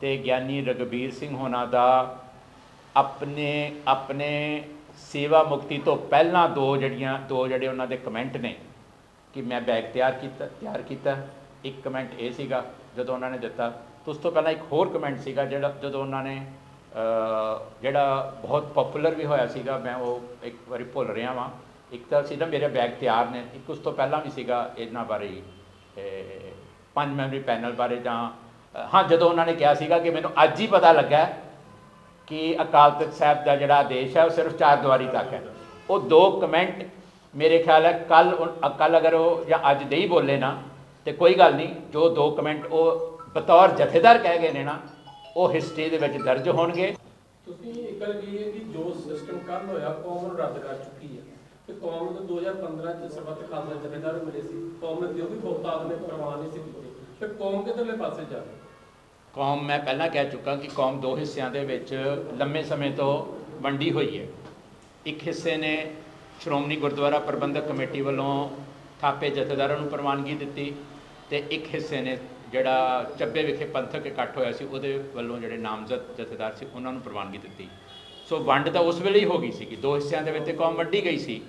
A: ਤੇ ਗਿਆਨੀ ਰਗਵੀਰ ਸਿੰਘ ਹੋਣਾ ਦਾ ਆਪਣੇ ਆਪਣੇ ਸੇਵਾ ਮੁਕਤੀ ਤੋਂ ਪਹਿਲਾਂ ਦੋ ਜਿਹੜੀਆਂ, ਦੋ ਜਿਹੜੇ ਉਹਨਾਂ ਦੇ ਕਮੈਂਟ ਨੇ ਕਿ ਮੈਂ ਬੈਗ ਤਿਆਰ ਕੀਤਾ ਤਿਆਰ ਕੀਤਾ। ਇੱਕ ਕਮੈਂਟ ਇਹ ਸੀਗਾ, ਜਦੋਂ ਉਹਨਾਂ ਨੇ ਦਿੱਤਾ ਉਸ ਤੋਂ ਪਹਿਲਾਂ ਇੱਕ ਹੋਰ ਕਮੈਂਟ ਸੀਗਾ ਜਿਹੜਾ, ਜਦੋਂ ਉਹਨਾਂ ਨੇ ਜਿਹੜਾ ਬਹੁਤ ਪਪੂਲਰ ਵੀ ਹੋਇਆ ਸੀਗਾ, ਮੈਂ ਉਹ ਇੱਕ ਵਾਰੀ ਭੁੱਲ ਰਿਹਾ ਵਾਂ। ਇੱਕ ਤਾਂ ਸੀ ਨਾ ਮੇਰੇ ਬੈਗ ਤਿਆਰ ਨੇ, ਇੱਕ ਉਸ ਤੋਂ ਪਹਿਲਾਂ ਵੀ ਸੀਗਾ ਇਹਨਾਂ ਬਾਰੇ ਪੰਜ ਮੈਂਬਰੀ ਪੈਨਲ ਬਾਰੇ ਜਾਂ ਹਾਂ, ਜਦੋਂ ਉਹਨਾਂ ਨੇ ਕਿਹਾ ਸੀਗਾ ਕਿ ਮੈਨੂੰ ਅੱਜ ਹੀ ਪਤਾ ਲੱਗਾ ਕਿ ਅਕਾਲ ਤਖਤ ਸਾਹਿਬ ਦਾ ਜਿਹੜਾ ਆਦੇਸ਼ ਹੈ ਉਹ ਸਿਰਫ ਚਾਰ ਦੁਆਰੀ ਤੱਕ ਹੈ। ਉਹ ਦੋ ਕਮੈਂਟ ਮੇਰੇ ਖਿਆਲ ਹੈ ਕੱਲ ਕੱਲ ਅਗਰ ਉਹ ਜਾਂ ਅੱਜ ਨਹੀਂ ਬੋਲੇ ਨਾ, ਤੇ ਕੋਈ ਗੱਲ ਨਹੀਂ, ਜੋ ਦੋ ਕਮੈਂਟ ਉਹ ਬਤੌਰ ਜਥੇਦਾਰ ਕਹਿ ਗਏ ਨੇ ਨਾ, ਉਹ ਹਿਸਟਰੀ ਦੇ ਵਿੱਚ ਦਰਜ ਹੋਣਗੇ।
B: ਤੁਸੀਂ ਇੱਕ ਗੱਲ ਕਹੀ ਹੈ ਕਿ ਜੋ ਸਿਸਟਮ ਕੱਲ ਹੋਇਆ ਕੌਮ ਰੱਦ ਕਰ ਚੁੱਕੀ ਹੈ। ਕੌਮ ਨੂੰ 2015 ਚ ਸਰਬੱਤ ਖਾਲਸਾ ਜਥੇਦਾਰ ਮਿਲੇ ਸੀ। ਕੌਮ ਨੇ ਤੇ ਵੀ ਬਹੁਤਾਤ ਨੇ ਪ੍ਰਵਾਹ ਨਹੀਂ ਸੀ ਕੀਤੀ। ਤੇ ਕੌਮ ਕਿਧਰਲੇ ਪਾਸੇ ਜਾਵੇ
A: ਕੌਮ, ਮੈਂ ਪਹਿਲਾਂ ਕਹਿ ਚੁੱਕਾ ਕਿ ਕੌਮ ਦੋ ਹਿੱਸਿਆਂ ਦੇ ਵਿੱਚ ਲੰਮੇ ਸਮੇਂ ਤੋਂ ਵੰਡੀ ਹੋਈ ਹੈ। ਇੱਕ ਹਿੱਸੇ ਨੇ ਸ਼੍ਰੋਮਣੀ ਗੁਰਦੁਆਰਾ ਪ੍ਰਬੰਧਕ ਕਮੇਟੀ ਵੱਲੋਂ ਥਾਪੇ ਜਥੇਦਾਰਾਂ ਨੂੰ ਪ੍ਰਵਾਨਗੀ ਦਿੱਤੀ ਤੇ ਇੱਕ ਹਿੱਸੇ ਨੇ ਜਿਹੜਾ ਚੱਬੇ ਵਿਖੇ ਪੰਥਕ ਇਕੱਠ ਹੋਇਆ ਸੀ, ਉਹਦੇ ਵੱਲੋਂ ਜਿਹੜੇ ਨਾਮਜ਼ਦ ਜਥੇਦਾਰ ਸੀ, ਉਹਨਾਂ ਨੂੰ ਪ੍ਰਵਾਨਗੀ ਦਿੱਤੀ। ਸੋ ਵੰਡ ਤਾਂ ਉਸ ਵੇਲੇ ਹੀ ਹੋ ਗਈ ਸੀ ਕਿ ਦੋ ਹਿੱਸਿਆਂ ਦੇ ਵਿੱਚ ਤੇ ਕੌਮ ਵੰਡੀ ਗਈ ਸੀ।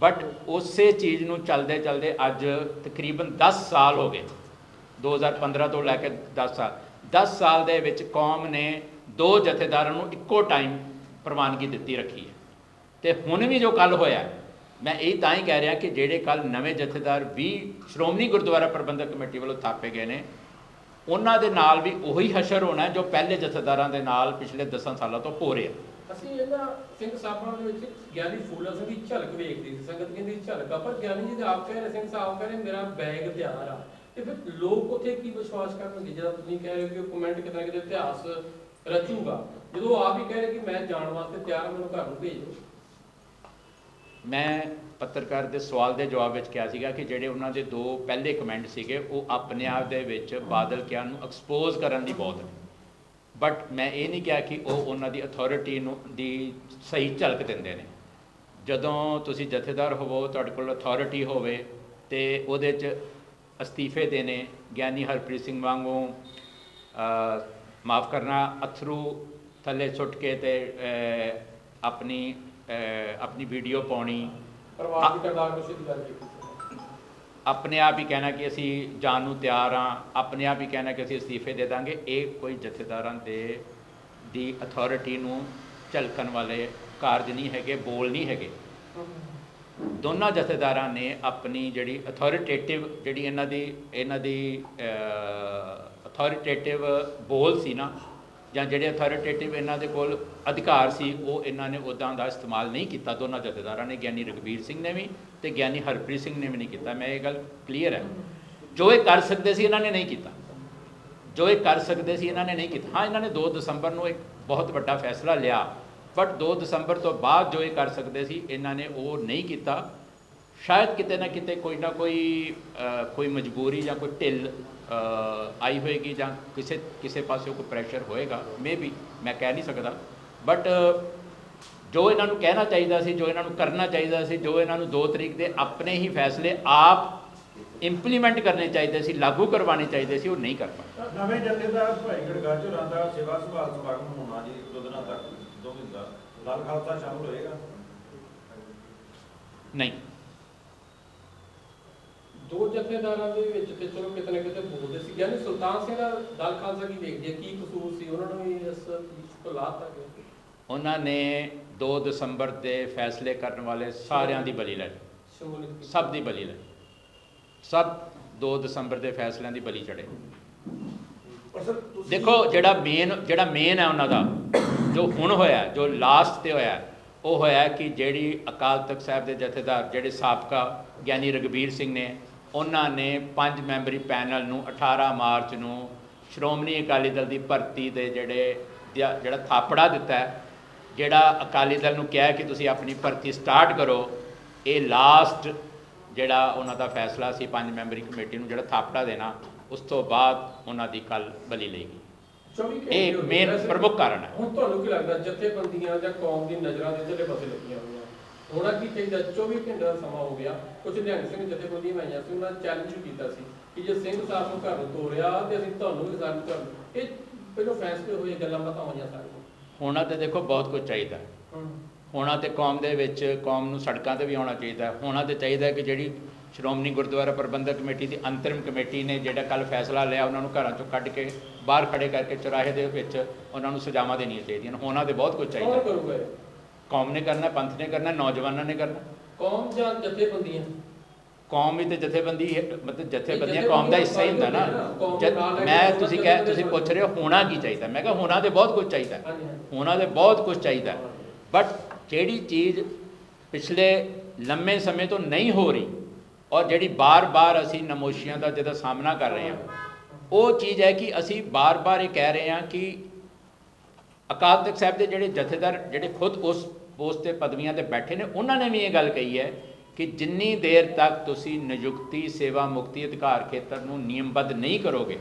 A: ਬਟ ਉਸੇ ਚੀਜ਼ ਨੂੰ ਚੱਲਦੇ ਚੱਲਦੇ ਅੱਜ ਤਕਰੀਬਨ 10 ਸਾਲ ਹੋ ਗਏ। 2015 ਤੋਂ ਲੈ ਕੇ 10 ਸਾਲ। 10 ਸਾਲ ਦੇ ਵਿੱਚ ਕੌਮ ਨੇ ਦੋ ਜਥੇਦਾਰਾਂ ਨੂੰ ਇੱਕੋ ਟਾਈਮ ਪ੍ਰਵਾਨਗੀ ਦਿੱਤੀ ਰੱਖੀ ਹੈ। ਤੇ ਹੁਣ ਵੀ ਜੋ ਕੱਲ ਹੋਇਆ ਮੈਂ ਇਹ ਤਾਂ ਹੀ ਕਹਿ ਰਿਹਾ ਕਿ ਜਿਹੜੇ ਕੱਲ ਨਵੇਂ ਜਥੇਦਾਰ ਵੀ ਸ਼੍ਰੋਮਣੀ ਗੁਰਦੁਆਰਾ ਪ੍ਰਬੰਧਕ ਕਮੇਟੀ ਵੱਲੋਂ ਥਾਪੇ ਗਏ ਨੇ, ਉਹਨਾਂ ਦੇ ਨਾਲ ਵੀ ਉਹੀ ਹਸ਼ਰ ਹੋਣਾ ਜੋ ਪਹਿਲੇ ਜਥੇਦਾਰਾਂ ਦੇ ਨਾਲ ਪਿਛਲੇ 10 ਸਾਲਾਂ ਤੋਂ ਹੋ ਰਿਹਾ।
B: ਅਸੀਂ ਇਹਨਾਂ ਸਿੰਘ ਸਾਹਿਬਾਂ ਦੇ ਵਿੱਚ ਗਿਆਨੀ ਫੂਲਾ ਸਿੰਘ ਦੀ ਝਲਕ ਵੇਖਦੀ ਸੀ। ਸੰਗਤ ਕਹਿੰਦੀ ਝਲਕ ਆ, ਪਰ ਗਿਆਨੀ ਜੀ ਦੇ ਆਪ ਕਹਿ ਰਹੇ, ਸਿੰਘ ਸਾਹਿਬ ਕਹਿ ਮੇਰਾ ਬੈਗ ਤਿਆਰ ਆ। ਤੇ ਫਿਰ ਲੋਕ ਉੱਥੇ ਕੀ ਵਿਸ਼ਵਾਸ ਕਰਨਗੇ? ਜਦੋਂ ਤੁਸੀਂ ਕਹਿ ਰਹੇ ਹੋ ਕਿ ਕਮੈਂਟ ਕਿਤੇ ਨਾ ਕਿਤੇ ਇਤਿਹਾਸ ਰਚੂਗਾ। ਜਦੋਂ ਆਪ ਹੀ ਕਹਿ ਰਹੇ ਕਿ ਮੈਂ ਜਾਣ ਵਾਸਤੇ ਤਿਆਰ ਮੈਨੂੰ ਘਰ ਨੂੰ ਭੇਜੋ।
A: ਮੈਂ ਪੱਤਰਕਾਰ ਦੇ ਸਵਾਲ ਦੇ ਜਵਾਬ ਵਿੱਚ ਕਿਹਾ ਸੀਗਾ ਕਿ ਜਿਹੜੇ ਉਹਨਾਂ ਦੇ ਦੋ ਪਹਿਲੇ ਕਮੈਂਟ ਸੀਗੇ, ਉਹ ਆਪਣੇ ਆਪ ਦੇ ਵਿੱਚ ਬਾਦਲ ਕਿਆ ਨੂੰ ਐਕਸਪੋਜ਼ ਕਰਨ ਦੀ ਬਹੁਤ ਨੇ। ਬਟ ਮੈਂ ਇਹ ਨਹੀਂ ਕਿਹਾ ਕਿ ਉਹ ਉਹਨਾਂ ਦੀ ਅਥਾਰਟੀ ਨੂੰ ਦੀ ਸਹੀ ਝਲਕ ਦਿੰਦੇ ਨੇ ਜਦੋਂ ਤੁਸੀਂ ਜਥੇਦਾਰ ਹੋਵੋ ਤੁਹਾਡੇ ਕੋਲ ਅਥਾਰਟੀ ਹੋਵੇ ਤੇ ਉਹਦੇ 'ਚ ਅਸਤੀਫੇ ਦੇਣੇ ਗਿਆਨੀ ਹਰਪ੍ਰੀਤ ਸਿੰਘ ਵਾਂਗੂ ਮਾਫ ਕਰਨਾ ਅਥਰੂ ਥੱਲੇ ਸੁੱਟ ਕੇ ਤੇ ਆਪਣੀ ਆਪਣੀ ਵੀਡੀਓ ਪਾਉਣੀ
B: ਪਰਿਵਾਰ ਦੀ ਕਰਦਾਰ ਕੁਸ਼ੀ ਦੀ ਗੱਲ ਕੀਤੀ
A: ਆਪਣੇ ਆਪ ਹੀ ਕਹਿਣਾ ਕਿ ਅਸੀਂ ਜਾਣ ਨੂੰ ਤਿਆਰ ਹਾਂ, ਆਪਣੇ ਆਪ ਹੀ ਕਹਿਣਾ ਕਿ ਅਸੀਂ ਅਸਤੀਫੇ ਦੇ ਦਾਂਗੇ, ਇਹ ਕੋਈ ਜਥੇਦਾਰਾਂ ਦੇ, ਦੀ ਅਥਾਰਟੀ ਨੂੰ ਝਲਕਣ ਵਾਲੇ ਕਾਰਜ ਨਹੀਂ ਹੈਗੇ, ਬੋਲ ਨਹੀਂ ਹੈਗੇ। ਦੋਨਾਂ ਜਥੇਦਾਰਾਂ ਨੇ ਆਪਣੀ ਜਿਹੜੀ ਅਥਾਰਟੇਟਿਵ ਜਿਹੜੀ ਇਹਨਾਂ ਦੀ ਇਹਨਾਂ ਦੀ ਅਥਾਰਟੇਟਿਵ ਬੋਲ ਸੀ ਨਾ ਜਾਂ ਜਿਹੜੇ ਅਥਾਰਟੇਟਿਵ ਇਹਨਾਂ ਦੇ ਕੋਲ ਅਧਿਕਾਰ ਸੀ, ਉਹ ਇਹਨਾਂ ਨੇ ਉਦਾਂ ਦਾ ਇਸਤੇਮਾਲ ਨਹੀਂ ਕੀਤਾ। ਦੋਨਾਂ ਜਥੇਦਾਰਾਂ ਨੇ, ਗਿਆਨੀ ਰਗਵੀਰ ਸਿੰਘ ਨੇ ਵੀ ਤੇ ਗਿਆਨੀ ਹਰਪ੍ਰੀਤ ਸਿੰਘ ਨੇ ਵੀ ਨਹੀਂ ਕੀਤਾ। ਮੈਂ ਇਹ ਗੱਲ ਕਲੀਅਰ ਹੈ। ਜੋ ਇਹ ਕਰ ਸਕਦੇ ਸੀ, ਇਹਨਾਂ ਨੇ ਨਹੀਂ ਕੀਤਾ। ਜੋ ਇਹ ਕਰ ਸਕਦੇ ਸੀ, ਇਹਨਾਂ ਨੇ ਨਹੀਂ ਕੀਤਾ। ਹਾਂ, ਇਹਨਾਂ ਨੇ 2 ਦਸੰਬਰ ਨੂੰ ਇੱਕ ਬਹੁਤ ਵੱਡਾ ਫੈਸਲਾ ਲਿਆ, ਬਟ 2 ਦਸੰਬਰ ਤੋਂ ਬਾਅਦ ਜੋ ਇਹ ਕਰ ਸਕਦੇ ਸੀ, ਇਹਨਾਂ ਨੇ ਉਹ ਨਹੀਂ ਕੀਤਾ। ਸ਼ਾਇਦ ਕਿਤੇ ਨਾ ਕਿਤੇ ਕੋਈ ਨਾ ਕੋਈ ਕੋਈ ਮਜਬੂਰੀ ਜਾਂ ਕੋਈ ਢਿੱਲ ਆਈ ਹੋਏਗੀ ਜਾਂ ਕਿਸੇ ਕਿਸੇ ਪਾਸੇ ਕੋਈ ਪ੍ਰੈਸ਼ਰ ਹੋਏਗਾ ਮੇ ਵੀ ਮੈਂ ਕਹਿ ਨਹੀਂ ਸਕਦਾ। ਬਟ ਜੋ ਇਹਨਾਂ ਨੂੰ ਕਹਿਣਾ ਚਾਹੀਦਾ ਸੀ ਜੋ ਇਹਨਾਂ ਨੂੰ ਕਰਨਾ ਚਾਹੀਦਾ ਸੀ ਜੋ ਇਹਨਾਂ ਨੂੰ 2 ਤਰੀਕ ਦੇ ਆਪਣੇ ਹੀ ਫੈਸਲੇ ਆਪ ਇੰਪਲੀਮੈਂਟ ਕਰਨੇ ਚਾਹੀਦੇ ਸੀ ਲਾਗੂ ਕਰਵਾਉਣੇ ਚਾਹੀਦੇ ਸੀ ਉਹ ਨਹੀਂ ਕਰ ਪਾਏ।
C: ਨਵੇਂ ਜਥੇਦਾਰ ਭਾਈ ਗੜਗਾਜੋ ਦਾ ਸੇਵਾ ਸੰਭਾਲ ਸਮਾਗਮ ਹੋਣਾ ਜੀ ਦੋ ਦਿਨਾਂ ਤੱਕ ਦੋ ਦਿਨ ਦਾ ਲਾਲ ਖਾਲਸਾ ਸ਼ਾਮਲ ਹੋਏਗਾ?
A: ਨਹੀਂ।
B: ਦੋ ਜਥੇਦਾਰਾਂ ਦੇ ਵਿੱਚ ਤੇ ਚਲੋ ਕਿਤੇ ਨਾ ਕਿਤੇ ਬੋਲਦੇ ਸੀ ਯਾਨੀ ਸੁਲਤਾਨ ਸਿੰਘ ਦਾ ਦਲ ਖਾਲਸਾ ਕੀ ਦੇਖਦੇ ਆ? ਕੀ ਕਸੂਰ ਸੀ ਉਹਨਾਂ ਨੂੰ ਇਸ ਤੋਂ ਲਾਤਾ ਗਿਆ
A: ਉਹਨਾਂ ਨੇ 2 ਦਸੰਬਰ ਦੇ ਫੈਸਲੇ ਕਰਨ ਵਾਲੇ ਸਾਰਿਆਂ ਦੀ ਬਲੀ ਲੈ। ਸਭ ਦੀ ਬਲੀ ਲੈ। ਸਭ 2 ਦਸੰਬਰ ਦੇ ਫੈਸਲਿਆਂ ਦੀ ਬਲੀ ਚੜੇ ਦੇਖੋ ਜਿਹੜਾ ਮੇਨ ਜਿਹੜਾ ਮੇਨ ਹੈ ਉਹਨਾਂ ਦਾ ਜੋ ਹੁਣ ਹੋਇਆ ਜੋ ਲਾਸਟ ਤੇ ਹੋਇਆ ਉਹ ਹੋਇਆ ਕਿ ਜਿਹੜੀ ਅਕਾਲ ਤਖਤ ਸਾਹਿਬ ਦੇ ਜਥੇਦਾਰ ਜਿਹੜੇ ਸਾਬਕਾ ਗਿਆਨੀ ਰਗਬੀਰ ਸਿੰਘ ਨੇ ਉਹਨਾਂ ਨੇ ਪੰਜ ਮੈਂਬਰੀ ਪੈਨਲ ਨੂੰ 18 ਮਾਰਚ ਨੂੰ ਸ਼੍ਰੋਮਣੀ ਅਕਾਲੀ ਦਲ ਦੀ ਭਰਤੀ ਦੇ ਜਿਹੜੇ ਜਿਹੜਾ ਥਾਪੜਾ ਦਿੱਤਾ ਹੈ ਜਿਹੜਾ ਅਕਾਲੀ ਦਲ ਨੂੰ ਕਿਹਾ ਕਿ ਤੁਸੀਂ ਆਪਣੀ ਭਰਤੀ ਸਟਾਰਟ ਕਰੋ ਇਹ ਲਾਸਟ ਜਿਹੜਾ ਉਹਨਾਂ ਦਾ ਫੈਸਲਾ ਸੀ ਪੰਜ ਮੈਂਬਰੀ ਕਮੇਟੀ ਨੂੰ ਜਿਹੜਾ ਥਾਪੜਾ ਦੇਣਾ ਉਸ ਤੋਂ ਬਾਅਦ ਉਹਨਾਂ ਦੀ ਕੱਲ ਬਲੀ ਲਈ ਗਈ
B: 24 ਘੰਟੇ
A: ਇਹ। ਮੇਨ ਪ੍ਰਮੁੱਖ ਕਾਰਨ ਹੈ।
B: ਹੁਣ ਤੁਹਾਨੂੰ ਕੀ ਲੱਗਦਾ ਜਥੇਬੰਦੀਆਂ ਜਾਂ ਕੌਮ ਦੀ ਨਜ਼ਰਾਂ ਦੇ ਜਿਹੜੇ ਪਾਸੇ ਲੱਗੀਆਂ ਹੋਈਆਂ? ਹੋਣਾ ਕੀ ਚਾਹੀਦਾ 24 ਘੰਟੇ ਦਾ ਸਮਾਂ ਹੋ ਗਿਆ ਕੁਝ ਨਿਹੰਗ ਸਿੰਘ ਜਥੇਬੰਦੀਆਂ ਆਈਆਂ ਸੀ ਉਹਨਾਂ ਚੈਲੰਜ ਕੀਤਾ ਸੀ ਕਿ ਜੇ ਸਿੰਘ ਸਾਹਿਬ ਨੂੰ ਘਰ ਤੋਰਿਆ ਤੇ ਅਸੀਂ ਤੁਹਾਨੂੰ ਵੀ ਸਾਨੂੰ ਕਰ ਇਹ ਪਹਿਲਾਂ ਫੈਸਲੇ ਹੋਏ ਗੱਲਾਂ ਬਾਤਾਂ ਹੋਈਆਂ ਸਾਰੀਆਂ।
A: ਹੋਣਾ ਤੇ ਦੇਖੋ ਬਹੁਤ ਕੁਝ ਚਾਹੀਦਾ। ਹੋਣਾ ਤੇ ਕੌਮ ਦੇ ਵਿੱਚ ਕੌਮ ਨੂੰ ਸੜਕਾਂ ਤੇ ਵੀ ਆਉਣਾ ਚਾਹੀਦਾ। ਹੋਣਾ ਤੇ ਚਾਹੀਦਾ ਕਿ ਜਿਹੜੀ ਸ਼੍ਰੋਮਣੀ ਗੁਰਦੁਆਰਾ ਪ੍ਰਬੰਧਕ ਕਮੇਟੀ ਦੀ ਅੰਤਰਿਮ ਕਮੇਟੀ ਨੇ ਜਿਹੜਾ ਕੱਲ ਫੈਸਲਾ ਲਿਆ ਉਹਨਾਂ ਨੂੰ ਘਰਾਂ ਚੋਂ ਕੱਢ ਕੇ ਬਾਹਰ ਖੜੇ ਕਰਕੇ ਚੁਰਾਹੇ ਦੇ ਵਿੱਚ ਉਹਨਾਂ ਨੂੰ ਸਜ਼ਾਵਾਂ ਦੇਣੀਆਂ ਚਾਹੀਦੀਆਂ ਹੋਣਾ ਤੇ ਬਹੁਤ ਕੁਝ ਚਾਹੀਦਾ? ਕੌਮ ਨੇ ਕਰਨਾ ਪੰਥ ਨੇ ਕਰਨਾ ਨੌਜਵਾਨਾਂ ਨੇ ਕਰਨਾ।
B: ਕੌਮ ਜਾਂ ਜਥੇਬੰਦੀਆਂ?
A: ਕੌਮ ਵੀ ਤੇ ਜਥੇਬੰਦੀ ਹੈ, ਮਤਲਬ ਜਥੇਬੰਦੀਆਂ ਕੌਮ ਦਾ ਹਿੱਸਾ ਹੀ ਹੁੰਦਾ ਨਾ। ਮੈਂ ਤੁਸੀਂ ਕਹਿ ਤੁਸੀਂ ਪੁੱਛ ਰਹੇ ਹੋ ਹੋਣਾ ਕੀ ਚਾਹੀਦਾ? ਮੈਂ ਕਿਹਾ ਹੋਣਾ ਤੇ ਬਹੁਤ ਕੁਝ ਚਾਹੀਦਾ। ਹੈ। ਉਹਨਾਂ ਦੇ ਬਹੁਤ ਕੁਝ ਚਾਹੀਦਾ। ਹੈ। ਬਟ ਜਿਹੜੀ ਚੀਜ਼ ਪਿਛਲੇ ਲੰਮੇ ਸਮੇਂ ਤੋਂ ਨਹੀਂ ਹੋ ਰਹੀ ਔਰ ਜਿਹੜੀ ਬਾਰ-ਬਾਰ ਅਸੀਂ ਨਮੋਸ਼ੀਆਂ ਦਾ ਜਿਹਦਾ ਸਾਹਮਣਾ ਕਰ ਰਹੇ ਹਾਂ। ਉਹ ਚੀਜ਼ ਹੈ ਕਿ ਅਸੀਂ ਬਾਰ-ਬਾਰ ਇਹ ਕਹਿ ਰਹੇ ਹਾਂ ਕਿ ਅਕਾਲ ਤਖਤ ਸਾਹਿਬ ਦੇ ਜਿਹੜੇ ਜਥੇਦਾਰ, ਜਿਹੜੇ ਖੁਦ ਉਸ ਪੋਸਟ ਤੇ ਪਦਵੀਆਂ ਤੇ ਬੈਠੇ ਨੇ, ਉਹਨਾਂ ਨੇ ਵੀ ਇਹ ਗੱਲ ਕਹੀ ਹੈ ਕਿ ਜਿੰਨੀ ਦੇਰ ਤੱਕ ਤੁਸੀਂ ਨਿਯੁਕਤੀ, ਸੇਵਾ ਮੁਕਤੀ ਅਧਿਕਾਰ ਖੇਤਰ ਨੂੰ ਨਿਯਮਬੱਧ ਨਹੀਂ ਕਰੋਗੇ,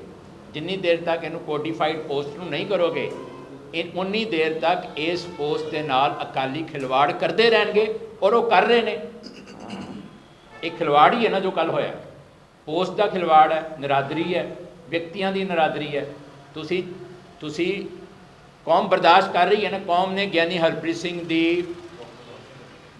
A: ਜਿੰਨੀ ਦੇਰ ਤੱਕ ਇਹਨੂੰ ਕੋਡੀਫਾਈਡ ਪੋਸਟ ਨੂੰ ਨਹੀਂ ਕਰੋਗੇ, ਇਹ ਉਨੀ ਦੇਰ ਤੱਕ ਇਸ ਪੋਸਟ ਦੇ ਨਾਲ ਅਕਾਲੀ ਖਿਲਵਾੜ ਕਰਦੇ ਰਹਿਣਗੇ ਔਰ ਉਹ ਕਰ ਰਹੇ ਨੇ। ਇਹ ਖਿਲਵਾੜ ਹੀ ਹੈ ਨਾ ਜੋ ਕੱਲ ਹੋਇਆ। ਪੋਸਟ ਦਾ ਖਿਲਵਾੜ ਹੈ, ਨਰਾਦਰੀ ਹੈ, ਵਿਅਕਤੀਆਂ ਦੀ ਨਰਾਦਰੀ ਹੈ। ਤੁਸੀਂ ਤੁਸੀਂ ਕੌਮ ਬਰਦਾਸ਼ਤ ਕਰ ਰਹੀ ਹੈ ਨਾ ਕੌਮ ਨੇ ਗਿਆਨੀ ਹਰਪ੍ਰੀਤ ਸਿੰਘ ਦੀ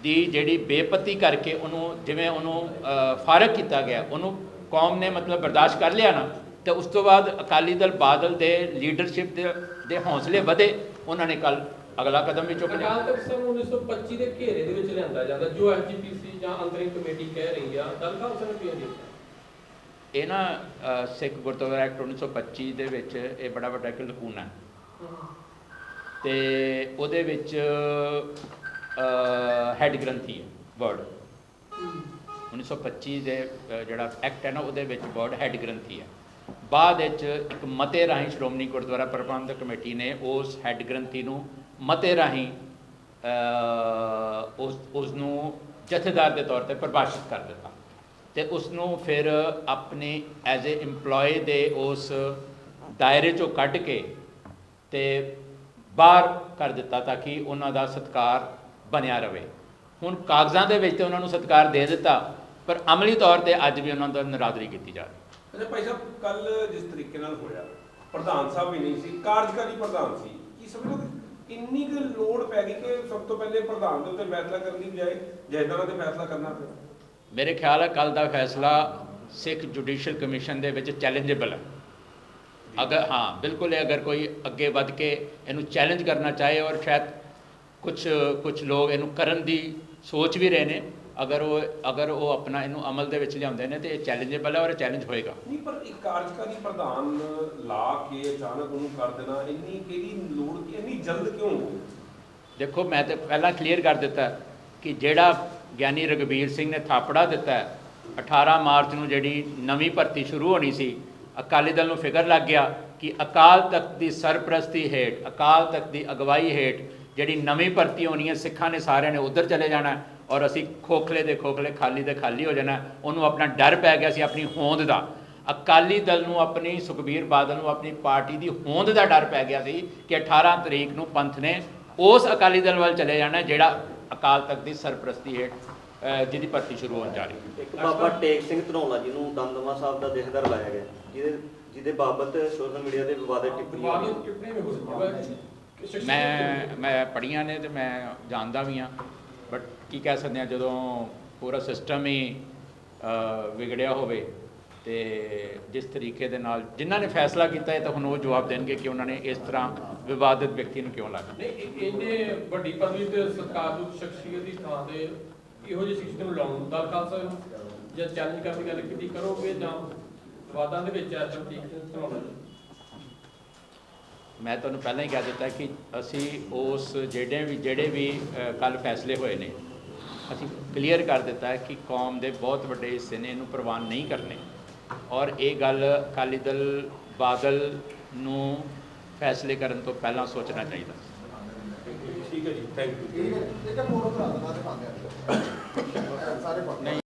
A: ਦੀ ਜਿਹੜੀ ਬੇਪਤੀ ਕਰਕੇ ਉਹਨੂੰ ਜਿਵੇਂ ਉਹਨੂੰ ਅ, ਫਾਰਗ ਕੀਤਾ ਗਿਆ ਉਹਨੂੰ ਕੌਮ ਨੇ ਮਤਲਬ ਬਰਦਾਸ਼ਤ ਕਰ ਲਿਆ ਨਾ ਤੇ ਉਸ ਤੋਂ ਬਾਅਦ ਅਕਾਲੀ ਦਲ ਬਾਦਲ ਦੇ ਲੀਡਰਸ਼ਿਪ ਦੇ ਦੇ ਹੌਸਲੇ ਵਧੇ ਉਹਨਾਂ ਨੇ ਕੱਲ ਅਗਲਾ ਕਦਮ ਵੀ ਚੁੱਕ ਲਿਆ।
B: ਅਕਾਲ ਤਖਤ ਨੂੰ 1925 ਦੇ ਘੇਰੇ ਦੇ ਵਿੱਚ ਲਿਆਂਦਾ ਜਾਂਦਾ ਜੋ ਐਸਜੀਪੀਸੀ ਜਾਂ ਅੰਤਰਿਮ ਕਮੇਟੀ ਕਹਿ ਰਹੀ ਆ ਦਲ ਖਾਲਸਾ ਨੇ ਕਿਉਂ ਦਿੱਤਾ
A: ਇਹ ਨਾ ਸਿੱਖ ਗੁਰਦੁਆਰਾ ਐਕਟ 1925 ਦੇ ਵਿੱਚ ਇਹ ਬੜਾ ਵੱਡਾ ਇੱਕ ਲਕੂਨਾ ਹੈ। ਤੇ ਉਹਦੇ ਵਿੱਚ ਹੈਡ ਗ੍ਰੰਥੀ ਹੈ ਵਰਡ 1925 ਦੇ ਜਿਹੜਾ ਐਕਟ ਹੈ ਨਾ, ਉਹਦੇ ਵਿੱਚ ਵਰਡ ਹੈਡ ਗ੍ਰੰਥੀ ਹੈ। ਬਾਅਦ ਵਿੱਚ ਇੱਕ ਮਤੇ ਰਾਹੀਂ ਸ਼੍ਰੋਮਣੀ ਗੁਰਦੁਆਰਾ ਪ੍ਰਬੰਧਕ ਕਮੇਟੀ ਨੇ ਉਸ ਹੈਡ ਗ੍ਰੰਥੀ ਨੂੰ ਮਤੇ ਰਾਹੀਂ ਉਸ ਉਸ ਨੂੰ ਜਥੇਦਾਰ ਦੇ ਤੌਰ ਤੇ ਪਰਿਭਾਸ਼ਿਤ ਕਰ ਦਿੱਤਾ। ਤੇ ਉਸ ਨੂੰ ਫਿਰ ਆਪਣੇ ਐਜ਼ ਅ EMPLOYE ਦੇ ਉਸ ਦਾਇਰੇ ਚੋਂ ਕੱਢ ਕੇ ਤੇ ਬਾਹਰ ਕਰ ਦਿੱਤਾ ਤਾਂ ਕਿ ਉਹਨਾਂ ਦਾ ਸਤਕਾਰ ਬਣਿਆ ਰਵੇ ਹੁਣ ਕਾਗਜ਼ਾਂ ਦੇ ਵਿੱਚ ਤੇ ਉਹਨਾਂ ਨੂੰ ਸਤਕਾਰ ਦੇ ਦਿੱਤਾ ਪਰ ਅਮਲੀ ਤੌਰ ਤੇ ਅੱਜ ਵੀ ਉਹਨਾਂ ਦਾ ਨਰਾਦਰੀ ਕੀਤੀ ਜਾ ਰਹੀ।
D: ਅੱਛਾ ਭਾਈ ਸਾਹਿਬ ਕੱਲ ਜਿਸ ਤਰੀਕੇ ਨਾਲ ਹੋਇਆ ਪ੍ਰਧਾਨ ਸਾਹਿਬ ਵੀ ਨਹੀਂ ਸੀ ਕਾਰਜਕਾਰੀ ਪ੍ਰਧਾਨ ਸੀ ਕੀ ਸਮਝੋ ਇੰਨੀ ਕੁ ਲੋੜ ਪੈ ਗਈ ਕਿ ਸਭ ਤੋਂ ਪਹਿਲੇ ਪ੍ਰਧਾਨ ਦੇ ਉੱਤੇ ਫੈਸਲਾ ਕਰਨ ਦੀ ਬਜਾਏ ਜੈਦਾਰਾਂ ਤੇ ਫੈਸਲਾ ਕਰਨਾ ਪਿਆ?
A: ਮੇਰੇ ਖਿਆਲ ਹੈ ਕੱਲ ਦਾ ਫੈਸਲਾ ਸਿੱਖ ਜੁਡੀਸ਼ੀਅਲ ਕਮਿਸ਼ਨ ਦੇ ਵਿੱਚ ਚੈਲੰਜੇਬਲ ਹੈ ਅਗਰ ਹਾਂ ਬਿਲਕੁਲ ਇਹ ਅਗਰ ਕੋਈ ਅੱਗੇ ਵੱਧ ਕੇ ਇਹਨੂੰ ਚੈਲੰਜ ਕਰਨਾ ਚਾਹੇ ਔਰ ਸ਼ਾਇਦ ਕੁਝ ਕੁਝ ਲੋਕ ਇਹਨੂੰ ਕਰਨ ਦੀ ਸੋਚ ਵੀ ਰਹੇ ਨੇ ਅਗਰ ਉਹ ਅਗਰ ਉਹ ਆਪਣਾ ਇਹਨੂੰ ਅਮਲ ਦੇ ਵਿੱਚ ਲਿਆਉਂਦੇ ਨੇ ਤੇ ਇਹ ਚੈਲੰਜੇਬਲ ਹੈ ਔਰ ਇਹ ਚੈਲੰਜ ਹੋਏਗਾ
D: ਨਹੀਂ ਪਰ ਇੱਕ ਕਾਰਜਕਾਰੀ ਪ੍ਰਧਾਨ ਲਾ ਕੇ ਅਚਾਨਕ ਉਹਨੂੰ ਕਰ ਦੇਣਾ ਇੰਨੀ ਕਿਹੜੀ ਲੋੜ ਕੀ ਇੰਨੀ ਜਲਦ ਕਿਉਂ?
A: ਦੇਖੋ ਮੈਂ ਤੇ ਪਹਿਲਾਂ ਕਲੀਅਰ ਕਰ ਦਿੱਤਾ ਕਿ ਜਿਹੜਾ ਗਿਆਨੀ ਰਗਵੀਰ ਸਿੰਘ ਨੇ ਥਾਪੜਾ ਦਿੱਤਾ ਹੈ, 18 ਮਾਰਚ ਨੂੰ ਜਿਹੜੀ ਨਵੀਂ ਭਰਤੀ ਸ਼ੁਰੂ ਹੋਣੀ ਸੀ ਅਕਾਲੀ ਦਲ ਨੂੰ ਫਿਕਰ ਲੱਗ ਗਿਆ ਕਿ ਅਕਾਲ ਤਖਤ ਦੀ ਸਰਪ੍ਰਸਤੀ ਹੇਠ, ਅਕਾਲ ਤਖਤ ਦੀ ਅਗਵਾਈ ਹੇਠ ਜਿਹੜੀ ਨਵੀਂ ਭਰਤੀ ਹੋਣੀ ਹੈ, ਸਿੱਖਾਂ ਨੇ ਸਾਰਿਆਂ ਨੇ ਉਧਰ ਚਲੇ ਜਾਣਾ ਔਰ ਅਸੀਂ ਖੋਖਲੇ ਦੇ ਖੋਖਲੇ, ਖਾਲੀ ਦੇ ਖਾਲੀ ਹੋ ਜਾਣਾ ਉਹਨੂੰ ਆਪਣਾ ਡਰ ਪੈ ਗਿਆ ਸੀ ਆਪਣੀ ਹੋਂਦ ਦਾ। ਅਕਾਲੀ ਦਲ ਨੂੰ ਆਪਣੀ, ਸੁਖਬੀਰ ਬਾਦਲ ਨੂੰ ਆਪਣੀ ਪਾਰਟੀ ਦੀ ਹੋਂਦ ਦਾ ਡਰ ਪੈ ਗਿਆ ਸੀ ਕਿ 18 ਤਰੀਕ ਨੂੰ ਪੰਥ ਨੇ ਉਸ ਅਕਾਲੀ ਦਲ ਵੱਲ ਚਲੇ ਜਾਣਾ ਜਿਹੜਾ ਅਕਾਲ ਤਖਤ ਦੀ ਸਰਪ੍ਰਸਤੀ ਹੇਠ ਜਿਹਦੀ ਭਰਤੀ ਸ਼ੁਰੂ ਹੋਣ ਜਾ ਰਹੀ ਹੈ।
E: ਇੱਕ ਬਾਬਾ ਟੇਕ ਸਿੰਘ ਧਨੌਲਾ ਜੀ ਨੂੰ ਦਮਦਮਾ ਸਾਹਿਬ ਦਾ ਦੇਹਦਰ ਲਾਇਆ ਗਿਆ ਜਿਹਦੇ ਜਿਹਦੇ ਬਾਬਤ ਸੋਸ਼ਲ ਮੀਡੀਆ ਤੇ ਵਿਵਾਦਤ
B: ਟਿੱਪਣੀ
A: ਮੈਂ ਮੈਂ ਪੜ੍ਹੀਆਂ ਨੇ ਤੇ ਮੈਂ ਜਾਣਦਾ ਵੀ ਹਾਂ ਬਟ ਕੀ ਕਹਿ ਸਕਦੇ ਹਾਂ ਜਦੋਂ ਪੂਰਾ ਸਿਸਟਮ ਹੀ ਵਿਗੜਿਆ ਹੋਵੇ ਤੇ ਜਿਸ ਤਰੀਕੇ ਦੇ ਨਾਲ ਜਿਨ੍ਹਾਂ ਨੇ ਫੈਸਲਾ ਕੀਤਾ ਹੈ ਤਾਂ ਹੁਣ ਉਹ ਜਵਾਬ ਦੇਣਗੇ ਕਿ ਉਹਨਾਂ ਨੇ ਇਸ ਤਰ੍ਹਾਂ ਵਿਵਾਦਿਤ ਵਿਅਕਤੀ ਨੂੰ ਕਿਉਂ ਲਾਇਆ।
B: ਨਹੀਂ ਇਹ- ਇੰਨੇ ਵੱਡੀ ਪਦਵੀ ਤੇ ਸਤਿਕਾਰਯੋਗ ਸ਼ਖਸੀਅਤ ਦੀ ਥਾਂ ਤੇ ਇਹੋ ਜਿਹੀ ਨੂੰ ਲਾਉਣ ਦਾ ਖਾਲਸਾ ਜਾਂ ਚੈਲੰਜ ਕਰਨ ਦੀ ਗੱਲ ਕੀਤੀ ਕਰੋਗੇ ਜਾਂ ਵਾਦਾਂ ਦੇ ਵਿੱਚ ਐਸਾ ਠੀਕ ਸੁਣਾਉਣਾ
A: ਮੈਂ ਤੁਹਾਨੂੰ ਪਹਿਲਾਂ ਹੀ ਕਹਿ ਦਿੱਤਾ ਕਿ ਅਸੀਂ ਉਸ ਜਿਹੜੇ ਵੀ ਜਿਹੜੇ ਵੀ ਕੱਲ ਫੈਸਲੇ ਹੋਏ ਨੇ ਅਸੀਂ ਕਲੀਅਰ ਕਰ ਦਿੱਤਾ ਹੈ ਕਿ ਕੌਮ ਦੇ ਬਹੁਤ ਵੱਡੇ ਹਿੱਸੇ ਨੇ ਇਹਨੂੰ ਪ੍ਰਵਾਨ ਨਹੀਂ ਕਰਨੇ। ਔਰ ਇਹ ਗੱਲ ਅਕਾਲੀ ਦਲ ਬਾਦਲ ਨੂੰ ਫੈਸਲੇ ਕਰਨ ਤੋਂ ਪਹਿਲਾਂ ਸੋਚਣਾ ਚਾਹੀਦਾ।
D: ਠੀਕ ਹੈ ਜੀ ਥੈਂਕ ਯੂ
F: ਇਹ ਇਹ ਤਾਂ ਫੋਟੋ ਕਰਾ ਦੇਣਾ ਤੇ ਪਾਉਂਦੇ ਆ। ਸਾਰੇ
A: ਨਹੀਂ।